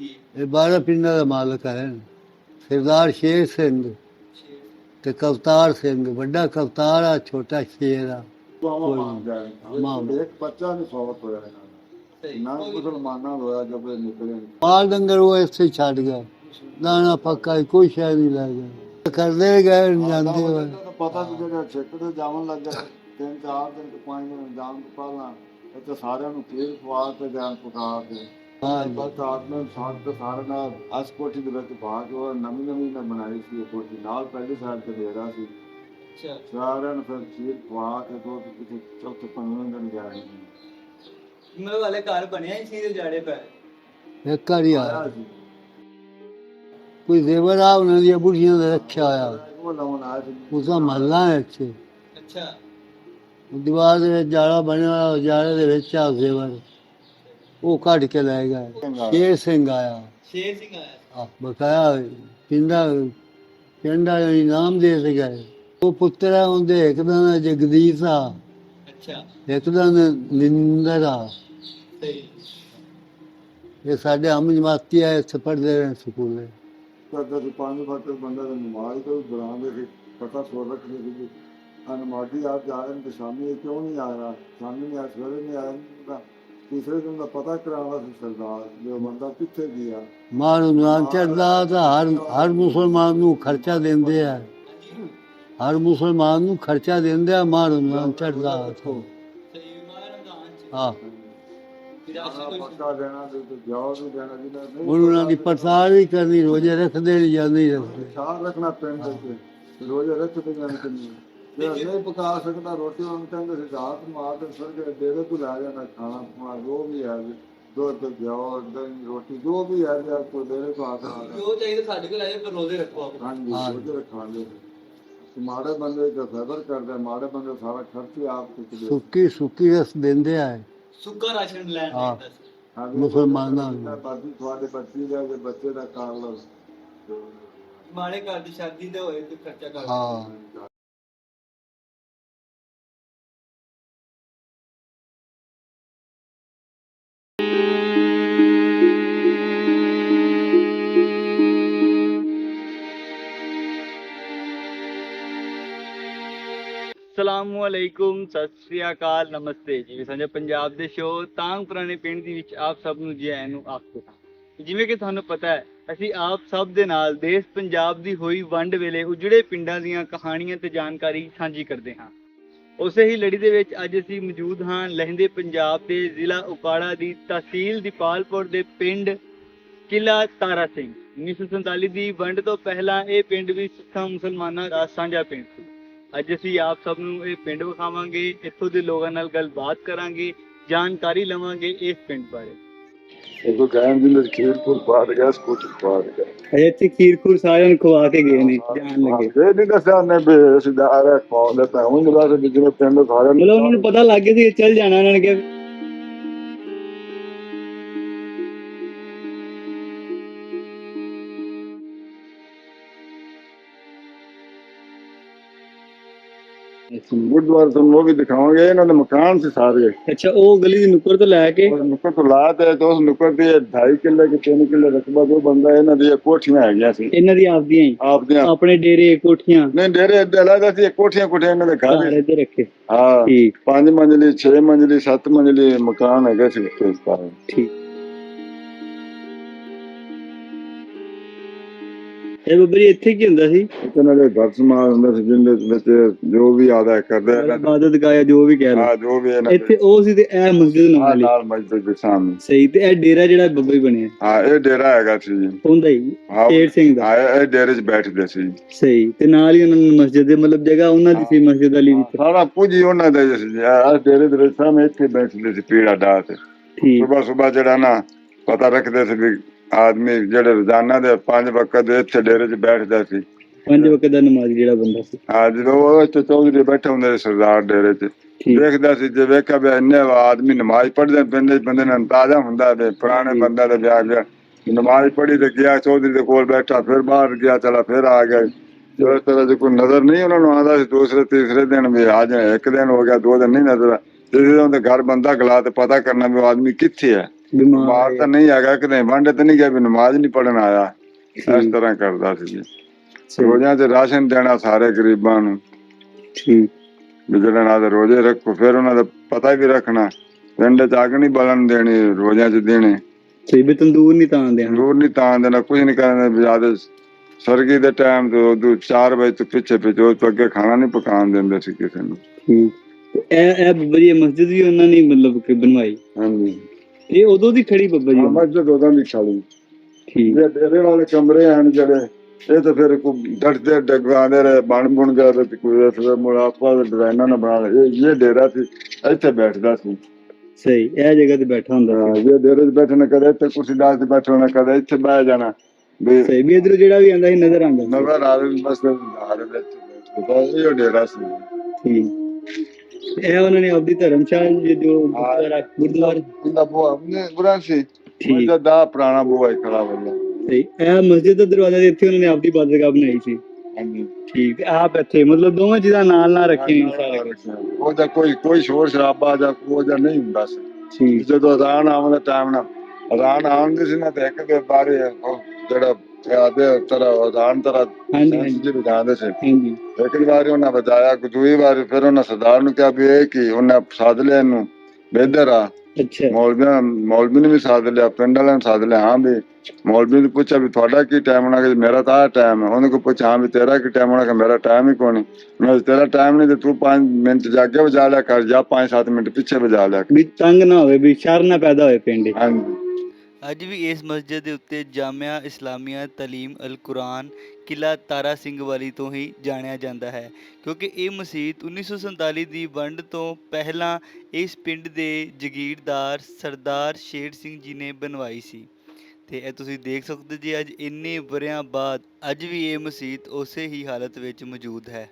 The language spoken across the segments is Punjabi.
ਇਹ 12 ਪਿੰਡਾਂ ਦਾ ਮਾਲਕ ਹੈ। ਸਰਦਾਰ ਸ਼ੇਰ ਸਿੰਘ ਤੇ ਕਵਤਾਰ ਸਿੰਘ। ਵੱਡਾ ਕਵਤਾਰ ਆ ਛੋਟਾ ਸ਼ੇਰ ਆ। ਮਾਲ ਡੰਗਰ ਉਹ ਇੱਥੇ ਛੱਡ ਗਿਆ। ਦਾਣਾ ਪੱਕਾ ਕੋਈ ਸ਼ੈ ਨਹੀਂ ਲੈ ਗਿਆ। ਕਰਦੇ ਗਏ ਜਾਂਦੇ ਹੋਏ। ਪਤਾ ਵੀ ਜਿਹੜਾ ਛਿੱਕ ਤੇ ਜਾਵਣ ਲੱਗਾ ਤਿੰਨ ਚਾਰ ਦਿਨ ਤੇ ਪੰਜ ਦਿਨ ਜਾਣ ਤੋਂ ਪਹਿਲਾਂ ਇੱਥੇ ਸਾਰਿਆਂ ਨੂੰ ਤੇਲ ਪਵਾ ਕੇ ਜਾਣ ਪਕਾ ਕੇ। ਬਸ ਆਦਮੀ ਸਾਥ ਤੇ ਸਾਰਿਆਂ ਨਾਲ ਅਸ ਕੋਠੀ ਦੇ ਵਿੱਚ ਬਾਗ ਉਹ ਨਵੀਂ ਨਵੀਂ ਨਾ ਬਣਾਈ ਸੀ ਉਹ ਕੋਠੀ ਨਾਲ ਪਹਿਲੀ ਸਾਈਡ ਤੇ ਡੇਰਾ ਸੀ। ਅੱਛਾ। ਸਾਰਿਆਂ ਨੂੰ ਫਿਰ ਖੀਰ ਪਵਾ ਕੇ ਦੋ ਤੇ ਕਿਤੇ ਚੌਥੇ ਪੰਜਵੇਂ ਦਿਨ ਜਾਣੀ ਮਤਲਬ ਵਾਲੇ ਘਰ ਬਣਿਆ ਹੀ ਸੀ ਤੇ ਜਾੜੇ ਪੈ ਇੱਕ ਵਾਰੀ ਆਇਆ ਆਇਆ ਸੀ। ਕੋਈ ਜ਼ੇਵਰ ਆ ਉਹਨਾਂ ਦੀਆਂ ਬੁੜੀਆਂ ਦਾ ਰੱਖਿਆ ਹੋਇਆ। ਉਹ ਲਾਉਣ ਆਇਆ ਸੀ। ਉਸਦਾ ਮਹੱਲਾ ਹੈ ਇੱਥੇ। ਅੱਛਾ। ਦੀਵਾਰ ਦੇ ਵਿੱਚ ਜਾਲਾ ਬਣਿਆ ਹੋਇਆ ਜਾਲੇ ਦੇ ਵਿੱਚ ਆ ਜ਼ੇਵਰ ਉਹ ਕੱਢ ਕੇ ਲੈ ਗਏ ਸ਼ੇਰ ਸਿੰਘ ਆਇਆ। ਸ਼ੇਰ ਸਿੰਘ ਆਇਆ। ਆ ਬਕਾਇਆ ਪਿੰਡਾ ਪਿੰਡਾ ਇਨਾਮ ਦੇ ਤੇ ਗਏ। ਉਹ ਪੁੱਤਰ ਆ ਉਹਦੇ ਇੱਕ ਦਾ ਨਾਂ ਜਗਦੀਸ਼ ਆ। ਅੱਛਾ। ਇੱਕ ਦਾ ਨਾਂ ਨਿੰਦਰ ਆ। ਸਹੀ ਇਹ ਸਾਡੇ ਹਮ ਜਮਾਤੀ ਆ ਇੱਥੇ ਪੜ੍ਹਦੇ ਰਹੇ ਸਕੂਲੇ। ਕਦੇ ਤੇ ਪੰਜ ਵਕਤ ਬੰਦਾ ਦਾ ਨਮਾਜ਼ ਤੋਂ ਬੁਲਾਉਂਦੇ ਸੀ ਪਤਾ ਸੋ ਰੱਖਦੇ ਸੀ ਕਿ ਅਨਮਾਦੀ ਆਪ ਜਾ ਰਹੇ ਨੇ ਸ਼ਾਮੀ ਕਿਉਂ ਨਹੀਂ ਆ ਰਿਹਾ? ਸ਼ਾਮੀ ਨਹੀਂ ਆ ਸਵੇਰੇ ਨਹੀਂ ਤਾਂ ਤੀਸਰੇ ਦਿਨ ਦਾ ਪਤਾ ਕਰਾਉਣਾ ਸੀ ਸਰਦਾਰ ਜੋ ਬੰਦਾ ਕਿੱਥੇ ਗਿਆ। ਮਾਰ ਉਨਵਾਨ ਚੜਦਾ ਤਾਂ ਹਰ ਹਰ ਮੁਸਲਮਾਨ ਨੂੰ ਖਰਚਾ ਦਿੰਦੇ ਆ। ਹਰ ਮੁਸਲਮਾਨ ਨੂੰ ਖਰਚਾ ਦਿੰਦੇ ਆ ਮਾਰ ਉਨਵਾਨ ਚੜਦਾ ਜਿਹਨਾਂ ਨਹੀਂ ਉਹਨਾਂ ਦੀ ਪੜਤਾਲ ਵੀ ਕਰਨੀ ਰੋਜ਼ੇ ਰੱਖਦੇ ਨਹੀਂ ਜਾਂਦੇ ਰੱਖਣਾ ਪਿੰਡ ਦੇ ਤੇ ਰੋਜ਼ ਰੱਖਦੇ ਜਾਣ ਜੇ ਨਹੀਂ ਪਕਾ ਸਕਦਾ ਰੋਟੀ ਉਹਨੂੰ ਕਹਿੰਦੇ ਸੀ ਰਾਤ ਮਾਰ ਤੇ ਸਰ ਕੇ ਡੇਰੇ ਤੋਂ ਲੈ ਜਾਣਾ ਖਾਣਾ ਪਾ ਜੋ ਵੀ ਹੈ ਦੁੱਧ ਤੇ ਘਿਓ ਦਹੀਂ ਰੋਟੀ ਜੋ ਵੀ ਹੈ ਜੇ ਕੋਈ ਡੇਰੇ ਤੋਂ ਆ ਸਕਦਾ ਜੋ। ਚਾਹੀਦਾ ਸਾਡੇ ਕੋਲ ਆਏ ਪਰ ਰੋਜ਼ੇ ਰੱਖੋ ਆਪ। ਹਾਂਜੀ ਰੋਜ਼ ਰੱਖਾਂਗੇ। ਤੇ ਮਾੜੇ ਬੰਦੇ ਦਾ ਸਬਰ ਕਰਦੇ ਮਾੜੇ ਬੰਦੇ ਸਾਰਾ ਖਰਚ ਹੀ ਆਪ ਚੁੱਕਦੇ ਸੁੱਕੀ ਸੁੱਕੀ ਰਸ ਦਿੰਦੇ ਆ ਸੁੱਕਾ ਰਾਸ਼ਨ ਲੈਣ ਹਾਂ। ਚਾਹੀਦਾ ਸੀ। ਮੁਸਲਮਾਨਾਂ ਨੂੰ। ਬਾਕੀ ਤੁਹਾਡੇ ਬੱਚੀ ਦਾ ਤੇ ਬੱਚੇ ਦਾ ਕਰ ਲਓ ਮਾੜੇ ਘਰ ਦੀ ਸ਼ਾਦੀ ਤੇ ਹੋਏ ਤੇ ਖਰਚਾ ਕਰ ਹਾਂ। ਅਸਲਾਮੁ ਸਤਿ ਸ੍ਰੀ ਅਕਾਲ, ਨਮਸਤੇ ਜੀ। ਸਾਂਝਾ ਪੰਜਾਬ ਦੇ ਸ਼ੋਅ ਤਾਂਗ ਪੁਰਾਣੇ ਪਿੰਡ ਦੇ ਵਿੱਚ ਆਪ ਸਭ ਨੂੰ ਜੀ ਆਇਆਂ ਨੂੰ ਆਖਦੇ ਜਿਵੇਂ ਕਿ ਤੁਹਾਨੂੰ ਪਤਾ ਹੈ, ਅਸੀਂ ਆਪ ਸਭ ਦੇ ਨਾਲ ਦੇਸ਼ ਪੰਜਾਬ ਦੀ ਹੋਈ ਵੰਡ ਵੇਲੇ ਉਜੜੇ ਪਿੰਡਾਂ ਦੀਆਂ ਕਹਾਣੀਆਂ ਤੇ ਜਾਣਕਾਰੀ ਸਾਂਝੀ ਕਰਦੇ ਹਾਂ। ਉਸੇ ਹੀ ਲੜੀ ਦੇ ਵਿੱਚ ਅੱਜ ਅਸੀਂ ਮੌਜੂਦ ਹਾਂ ਲਹਿੰਦੇ ਪੰਜਾਬ ਦੇ ਜ਼ਿਲ੍ਹਾ ਉਕਾੜਾ ਦੀ ਤਹਿਸੀਲ ਦੀਪਾਲਪੁਰ ਦੇ ਪਿੰਡ ਕਿਲਾ ਤਾਰਾ ਸਿੰਘ। 1947 ਦੀ ਵੰਡ ਤੋਂ ਪਹਿਲਾਂ ਇਹ ਪਿੰਡ ਵੀ ਸਿੱਖਾਂ ਮੁਸਲਮਾਨਾਂ ਦਾ ਸਾਂਝਾ ਪਿੰਡ ਸੀ। ਅੱਜ ਅਸੀਂ ਆਪ ਸਭ ਨੂੰ ਇਹ ਪਿੰਡ ਵਿਖਾਵਾਂਗੇ ਇੱਥੋਂ ਦੇ ਲੋਕਾਂ ਨਾਲ ਗੱਲਬਾਤ ਕਰਾਂਗੇ ਜਾਣਕਾਰੀ ਲਵਾਂਗੇ ਇਸ ਪਿੰਡ ਬਾਰੇ। ਉਹ ਗਾਇਨ ਦੀ ਲਖੀਰਪੁਰ ਪਾਰ ਗਿਆ ਸਕੂਟਰ ਪਾਰ ਗਿਆ। ਇੱਥੇ ਖੀਰਖੂਰ ਸਾਰਿਆਂ ਨੂੰ ਖਵਾ ਕੇ ਗਏ ਨੇ ਜਾਣ ਲੱਗੇ। ਇਹ ਨਹੀਂ ਦੱਸਿਆ ਨੇ ਵੀ ਸਿਧਾਰ ਹੈ ਕੌਣ ਦਾ ਤਾਂ ਉਹ ਨਿਵਾਸ ਵਿੱਚ ਜਿਵੇਂ ਪਿੰਡ ਸਾਰਿਆਂ ਮਤਲਬ ਉਹਨਾਂ ਨੂੰ ਪਤਾ ਲੱਗ ਗਿਆ ਸੀ ਚੱਲ ਜਾਣਾ ਉਹਨਾਂ ਨੇ ਕਿਹਾ ਗੁਰਦੁਆਰਾ ਤੋਂ ਉਹ ਵੀ ਦਿਖਾਵਾਂਗੇ ਇਹਨਾਂ ਦੇ ਮਕਾਨ ਸੀ ਸਾਰੇ। ਅੱਛਾ ਉਹ ਗਲੀ ਦੀ ਨੁੱਕਰ ਤੋਂ ਲੈ ਕੇ? ਨੁੱਕਰ ਤੋਂ ਲਾ ਤੇ ਤੇ ਉਸ ਨੁੱਕਰ ਤੇ 2.5 ਕਿੱਲੇ ਕਿ 3 ਕਿੱਲੇ ਰਕਬਾ ਜੋ ਬੰਦਾ ਇਹਨਾਂ ਦੀਆਂ ਕੋਠੀਆਂ ਹੈਗੀਆਂ ਸੀ। ਇਹਨਾਂ ਦੀ ਆਪਦੀਆਂ ਹੀ? ਆਪਦੀਆਂ। ਆਪਣੇ ਡੇਰੇ ਕੋਠੀਆਂ? ਨਹੀਂ ਡੇਰੇ ਏਦਾਂ ਲੱਗਦਾ ਸੀ ਕੋਠੀਆਂ ਕੋਠੀਆਂ ਇਹਨਾਂ ਦੇ ਘਰ। ਇੱਧਰ ਰੱਖੇ। ਹਾਂ ਠੀਕ। ਪੰਜ ਮੰਜ਼ਲੀ 6 ਮੰਜ਼ਲੀ 7 ਮੰਜ਼ਲੀ ਮਕਾਨ ਹੈਗੇ ਸੀ ਉੱਥੇ ਸਾਰੇ ਠੀਕ। ਇਹ ਬੱਬਰੀ ਇੱਥੇ ਕੀ ਹੁੰਦਾ ਸੀ? ਇਹਨਾਂ ਦੇ ਘਰ ਸਮਾਨ ਹੁੰਦਾ ਸੀ ਜਿੰਦੇ ਵਿੱਚ ਜੋ ਵੀ ਆਦਾ ਕਰਦੇ ਦੇ- ਇਬਾਦਤ ਗਾਇਆ ਜੋ ਵੀ ਕਹਿ ਲਓ ਹਾਂ ਜੋ ਵੀ ਇਹਨਾਂ ਇੱਥੇ ਉਹ ਸੀ ਤੇ ਇਹ ਮਸਜਿਦ ਹਾਂ ਨਾਲ ਹੀ ਨਾਲ ਮਸਜਿਦ ਦੇ ਸਾਹਮਣੇ। ਸਹੀ ਤੇ ਇਹ ਡੇਰਾ ਜਿਹੜਾ ਬੱਬਾ ਹੀ ਬਣਿਆ। ਹਾਂ ਇਹ ਡੇਰਾ ਹੈਗਾ ਸੀ ਜੀ। ਹੁੰਦਾ ਹੀ ਹਾਂ ਸ਼ੇਰ ਸਿੰਘ ਦਾ। ਹਾਂ, ਇਹ ਡੇਰੇ 'ਚ ਬੈਠਦੇ ਸੀ। ਸਹੀ ਤੇ ਨਾਲ ਹੀ ਉਹਨਾਂ ਨੂੰ ਮਸਜਿਦ ਦੇ ਮਤਲਬ ਜਗ੍ਹਾ ਉਹਨਾਂ ਦੀ ਸੀ ਮਸਜਿਦ ਵਾਲੀ ਵਿੱਚ ਸਾਰਾ ਕੁਝ ਹੀ ਉਹਨਾਂ ਦਾ ਹੀ ਸੀ। ਆਹ ਡੇਰੇ ਦੇ ਸਾਹਮਣੇ ਇੱਥੇ ਬੈਠਦੇ ਸੀ ਪੀੜਾ ਤੇ। ਠੀਕ। ਸਵੇਰ ਸਵੇਰ ਜਿਹੜਾ ਨਾ ਪਤਾ ਰੱਖਦੇ ਸੀ ਵੀ ਆਦਮੀ ਜਿਹੜੇ ਰੋਜ਼ਾਨਾ ਦੇ ਪੰਜ ਵਕਤ ਦੇ ਇੱਥੇ ਡੇਰੇ 'ਚ ਬੈਠਦਾ ਸੀ। ਪੰਜ ਵਕਤ ਦਾ ਨਮਾਜ਼ ਜਿਹੜਾ ਬੰਦਾ ਸੀ। ਆ ਜਦੋਂ ਉਹ ਇੱਥੇ ਚੌਧਰੀ ਬੈਠੇ ਹੁੰਦੇ ਸੀ ਸਰਦਾਰ ਡੇਰੇ 'ਚ ਦੇਖਦਾ ਸੀ ਜੇ ਵੇਖਿਆ ਵੀ ਇੰਨੇ ਆਦਮੀ ਨਮਾਜ਼ ਪੜ੍ਹਦੇ ਬੰਦੇ ਬੰਦੇ ਨੂੰ ਅੰਦਾਜ਼ਾ ਹੁੰਦਾ ਵੀ ਪੁਰਾਣੇ ਬੰਦਾ ਦਾ ਵਿਆਹ ਗਿਆ ਨਮਾਜ਼ ਪੜ੍ਹੀ ਤੇ ਗਿਆ ਚੌਧਰੀ ਦੇ ਕੋਲ ਬੈਠਾ ਫਿਰ ਬਾਹਰ ਗਿਆ ਚਲਾ ਫਿਰ ਆ ਗਿਆ ਜੋ ਇਸ ਤਰ੍ਹਾਂ ਦੀ ਕੋਈ ਨਜ਼ਰ ਨਹੀਂ ਉਹਨਾਂ ਨੂੰ ਆਉਂਦਾ ਸੀ ਦੂਸਰੇ ਤੀਸਰੇ ਦਿਨ ਵੀ ਆ ਜਾਏ ਇੱਕ ਦਿਨ ਹੋ ਗਿਆ ਦੋ ਦਿਨ ਨਹੀਂ ਨਜ਼ਰ ਜਿਸ ਦਿਨ ਉਹਦੇ ਘਰ ਬੰਦਾ ਗਲਾ ਤੇ ਪਤਾ ਕਰਨਾ ਵੀ ਆਦਮੀ ਕਿੱਥੇ ਹੈ ਬਿਮਾਰ ਤਾਂ ਨਹੀਂ ਹੈਗਾ ਕਿਤੇ ਵਾਂਡੇ ਤੇ ਨਹੀਂ ਗਿਆ ਵੀ ਨਮਾਜ਼ ਨਹੀਂ ਪੜਨ ਆਇਆ। ਇਸ ਤਰ੍ਹਾਂ ਕਰਦਾ ਸੀ ਰੋਜ਼ਾਂ 'ਚ ਰਾਸ਼ਨ ਦੇਣਾ ਸਾਰੇ ਗਰੀਬਾਂ ਨੂੰ। ਠੀਕ। ਵੀ ਜਿਹੜੇ ਨਾਲ ਦੇ ਰੋਜ਼ੇ ਰੱਖੋ ਫਿਰ ਉਹਨਾਂ ਦਾ ਪਤਾ ਵੀ ਰੱਖਣਾ। ਪਿੰਡ 'ਚ ਅੱਗ ਨਹੀਂ ਬਲਣ ਦੇਣੀ ਰੋਜ਼ਾਂ 'ਚ ਦੇਣੇ। ਸਹੀ ਵੀ ਤੰਦੂਰ ਨਹੀਂ ਤਾਂ ਦੇਣਾ। ਜ਼ਰੂਰ ਨਹੀਂ ਤਾਂ ਦੇਣਾ ਕੁਝ ਨਹੀਂ ਕਰਨਾ ਵੀ ਜ਼ਿਆਦਾ ਸਰਗੀ ਦੇ ਟਾਈਮ ਤੋਂ ਉਦੋਂ 4 ਵਜੇ ਤੋਂ ਪਿੱਛੇ ਪਿੱਛੇ ਉਹ ਤੋਂ ਅੱਗੇ ਖਾਣਾ ਨਹੀਂ ਪਕਾਉਣ ਦਿੰਦੇ ਸੀ ਕਿਸੇ ਨੂੰ। ਠੀਕ। ਤੇ ਇਹ ਇਹ ਇਹ ਮਸਜਿਦ ਵੀ ਉਹਨਾਂ ਨੇ ਮਤਲਬ ਕਿ ਬਣਵਾਈ। ਹਾਂਜੀ। ਇਹ ਉਦੋਂ ਦੀ ਖੜੀ ਬੱਬਾ ਜੀ ਮਸਜਿਦ ਉਹਦਾਂ ਦੀ ਖਾਲੀ ਠੀਕ। ਇਹ ਡੇਰੇ ਵਾਲੇ ਕਮਰੇ ਹਨ ਜਿਹੜੇ ਇਹ ਤਾਂ ਫਿਰ ਕੋਈ ਡਟਦੇ ਡਗਵਾਉਂਦੇ ਰਹੇ ਬਣ ਬੁਣ ਗਏ ਤੇ ਕੋਈ ਇਸ ਦਾ ਮੁਲਾਪਾ ਦੇ ਡਿਜ਼ਾਈਨਾਂ ਨਾਲ ਬਣਾ ਇਹ ਇਹ ਡੇਰਾ ਸੀ ਇੱਥੇ ਬੈਠਦਾ ਸੀ। ਸਹੀ ਇਹ ਜਗ੍ਹਾ ਤੇ ਬੈਠਾ ਹੁੰਦਾ ਹਾਂ, ਇਹ ਡੇਰੇ 'ਚ ਬੈਠਣਾ ਕਦੇ ਇੱਥੇ ਕੁਰਸੀ ਡਾਲ ਤੇ ਬੈਠਣਾ ਕਦੇ ਇੱਥੇ ਬਹਿ ਜਾਣਾ। ਸਹੀ ਵੀ ਇਧਰ ਜਿਹੜਾ ਵੀ ਆਂਦਾ ਸੀ ਨਜ਼ਰ ਆਂਦਾ ਸੀ। ਨਜ਼ਰ ਆਵੇ ਬਸ ਘਰ ਵਿੱਚ ਬੈਠਦਾ ਇਹ ਡੇਰਾ ਸੀ। ਠੀਕ। ਤੇ ਇਹ ਉਹਨਾਂ ਨੇ ਆਪਦੀ ਧਰਮਸ਼ਾਲਾ ਜੀ ਜੋ ਗੁਰਦੁਆਰਾ ਗੁਰਦੁਆਰਾ। ਇਹਦਾ ਬੁਆ ਨੇ ਬੁਰਾ ਸੀ। ਇਹਦਾ ਦਾ ਪੁਰਾਣਾ ਬੁਆ ਖੜਾ ਬੰਦਾ। ਸਹੀ ਇਹ ਮਸਜਿਦ ਦਾ ਦਰਵਾਜ਼ਾ ਇੱਥੇ ਉਹਨਾਂ ਨੇ ਆਪਦੀ ਬਾਦਰਗਾਹ ਬਣਾਈ ਸੀ। ਠੀਕ ਆਪ ਇੱਥੇ ਮਤਲਬ ਦੋਵੇਂ ਚੀਜ਼ਾਂ ਨਾਲ ਨਾਲ ਰੱਖੀਆਂ ਹੋਈਆਂ ਸਾਰੇ ਉਹਦਾ ਕੋਈ ਕੋਈ ਸ਼ੋਰ ਸ਼ਰਾਬਾ ਜਾਂ ਕੋਈ ਜਾਂ ਨਹੀਂ ਹੁੰਦਾ ਸੀ। ਠੀਕ। ਜਦੋਂ ਅਜ਼ਾਨ ਆਉਣ ਦਾ ਟਾਈਮ ਨਾ ਅਜ਼ਾਨ ਆਉਂਦੀ ਸੀ ਨਾ ਤੇ ਇੱਕ ਦੇ ਬਾਰੇ ਉਹ ਜਿਹੜਾ ਆਦੇ ਤਰਾ ਅਜ਼ਾਨ ਤਰਾ ਹਾਂਜੀ ਹਾਂਜੀ। ਜੀ ਬਜਾਉਂਦੇ ਸੀ। ਹਾਂਜੀ। ਇੱਕ ਵਾਰੀ ਉਹਨਾਂ ਵਜਾਇਆ ਦੂਈ ਵਾਰੀ ਫਿਰ ਉਹਨਾਂ ਸਰਦਾਰ ਨੂੰ ਕਿਹਾ ਵੀ ਇਹ ਕੀ ਉਹਨੇ ਸਾਧ ਲਿਆ ਇਹਨੂੰ ਬੇਦਰ ਆ। ਅੱਛਾ। ਮੌਲਵੀਆਂ ਮੌਲਵੀ ਨੇ ਵੀ ਸਾਧ ਲਿਆ ਪਿੰਡ ਵਾਲਿਆਂ ਨੇ ਸਾਧ ਲਿਆ ਹਾਂ ਵੀ ਮੌਲਵੀ ਨੇ ਪੁੱਛਿਆ ਵੀ ਤੁਹਾਡਾ ਕੀ ਟਾਈਮ ਹੋਣਾ ਕਿ ਮੇਰਾ ਤਾਂ ਟਾਈਮ ਹੈ। ਉਹਨੇ ਕੋ ਪੁੱਛਿਆ ਹਾਂ ਵੀ ਤੇਰਾ ਕੀ ਟਾਈਮ ਹੋਣਾ ਕਿ ਮੇਰਾ ਟਾਈਮ ਹੀ ਮੈਂ ਕਿਹਾ, ਤੇਰਾ ਟਾਈਮ ਨਹੀਂ ਤੇ ਤੂੰ 5 ਮਿੰਟ ਜਾ ਕੇ ਵਜਾ ਲਿਆ ਕਰ ਜਾਂ 5-7 ਮਿੰਟ ਪਿੱਛੇ ਵਜਾ ਲਿਆ ਵੀ ਤੰਗ ਨਾ ਹੋਵੇ ਵੀ ਸ਼ਰ ਨਾ ਪੈਦਾ ਹੋਏ ਪਿੰਡ। ਹਾਂਜੀ। ਅੱਜ ਵੀ ਇਸ ਮਸਜਿਦ ਦੇ ਉੱਤੇ ਜਾਮਿਆ ਇਸਲਾਮੀਆ ਤਲੀਮ ਅਲ ਕੁਰਾਨ ਕਿਲਾ ਤਾਰਾ ਸਿੰਘ ਵਾਲੀ ਤੋਂ ਹੀ ਜਾਣਿਆ ਜਾਂਦਾ ਹੈ, ਕਿਉਂਕਿ ਇਹ ਮਸਜਿਦ 1947 ਦੀ ਵੰਡ ਤੋਂ ਪਹਿਲਾਂ ਇਸ ਪਿੰਡ ਦੇ ਜਗੀਰਦਾਰ ਸਰਦਾਰ ਸ਼ੇਰ ਸਿੰਘ ਜੀ ਨੇ ਬਣਵਾਈ ਸੀ। ਤੇ ਇਹ ਤੁਸੀਂ ਦੇਖ ਸਕਦੇ ਜੀ ਅੱਜ ਇੰਨੇ ਵਰਿਆਂ ਬਾਅਦ ਅੱਜ ਵੀ ਇਹ ਮਸਜਿਦ ਉਸੇ ਹੀ ਹਾਲਤ ਵਿੱਚ ਮੌਜੂਦ ਹੈ।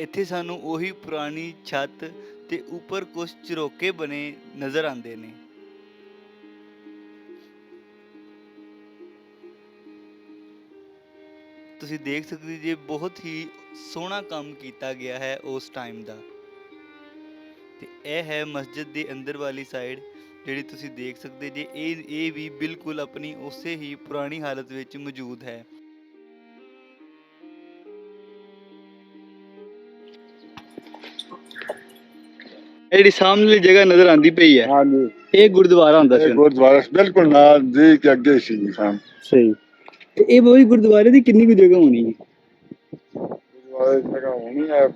ਇੱਥੇ ਸਾਨੂੰ ਉਹੀ ਪੁਰਾਣੀ ਛੱਤ ਤੇ ਉੱਪਰ ਕੁਝ ਝਰੋਕੇ ਬਣੇ ਨਜ਼ਰ ਆਉਂਦੇ ਨੇ। ਤੁਸੀਂ ਦੇਖ ਸਕਦੇ ਜੇ ਬਹੁਤ ਹੀ ਸੋਹਣਾ ਕੰਮ ਕੀਤਾ ਗਿਆ ਹੈ ਉਸ ਟਾਈਮ ਦਾ। ਤੇ ਇਹ ਹੈ ਮਸਜਿਦ ਦੇ ਅੰਦਰ ਵਾਲੀ ਸਾਈਡ ਜਿਹੜੀ ਤੁਸੀਂ ਦੇਖ ਸਕਦੇ ਜੇ ਇਹ ਇਹ ਵੀ ਬਿਲਕੁਲ ਆਪਣੀ ਉਸੇ ਹੀ ਪੁਰਾਣੀ ਹਾਲਤ ਵਿੱਚ ਮੌਜੂਦ ਹੈ। ਜਿਹੜੀ ਸਾਹਮਣੇ ਜਗ੍ਹਾ ਨਜ਼ਰ ਆਂਦੀ ਪਈ ਹੈ। ਹਾਂਜੀ। ਇਹ ਗੁਰਦੁਆਰਾ ਹੁੰਦਾ ਇਹ ਸੀ। ਗੁਰਦੁਆਰਾ ਬਿਲਕੁਲ ਨਾਲ ਜੀ ਕੇ ਅੱਗੇ ਸੀ ਜੀ ਸਾਹਮ ਸਹੀ। ਤੇ ਇਹ ਬੋਈ ਗੁਰਦੁਆਰੇ ਦੀ ਕਿੰਨੀ ਕੁ ਜਗ੍ਹਾ ਹੋਣੀ ਹੈ? ਗੁਰਦੁਆਰੇ ਦੀ ਜਗ੍ਹਾ ਹੋਣੀ ਹੈ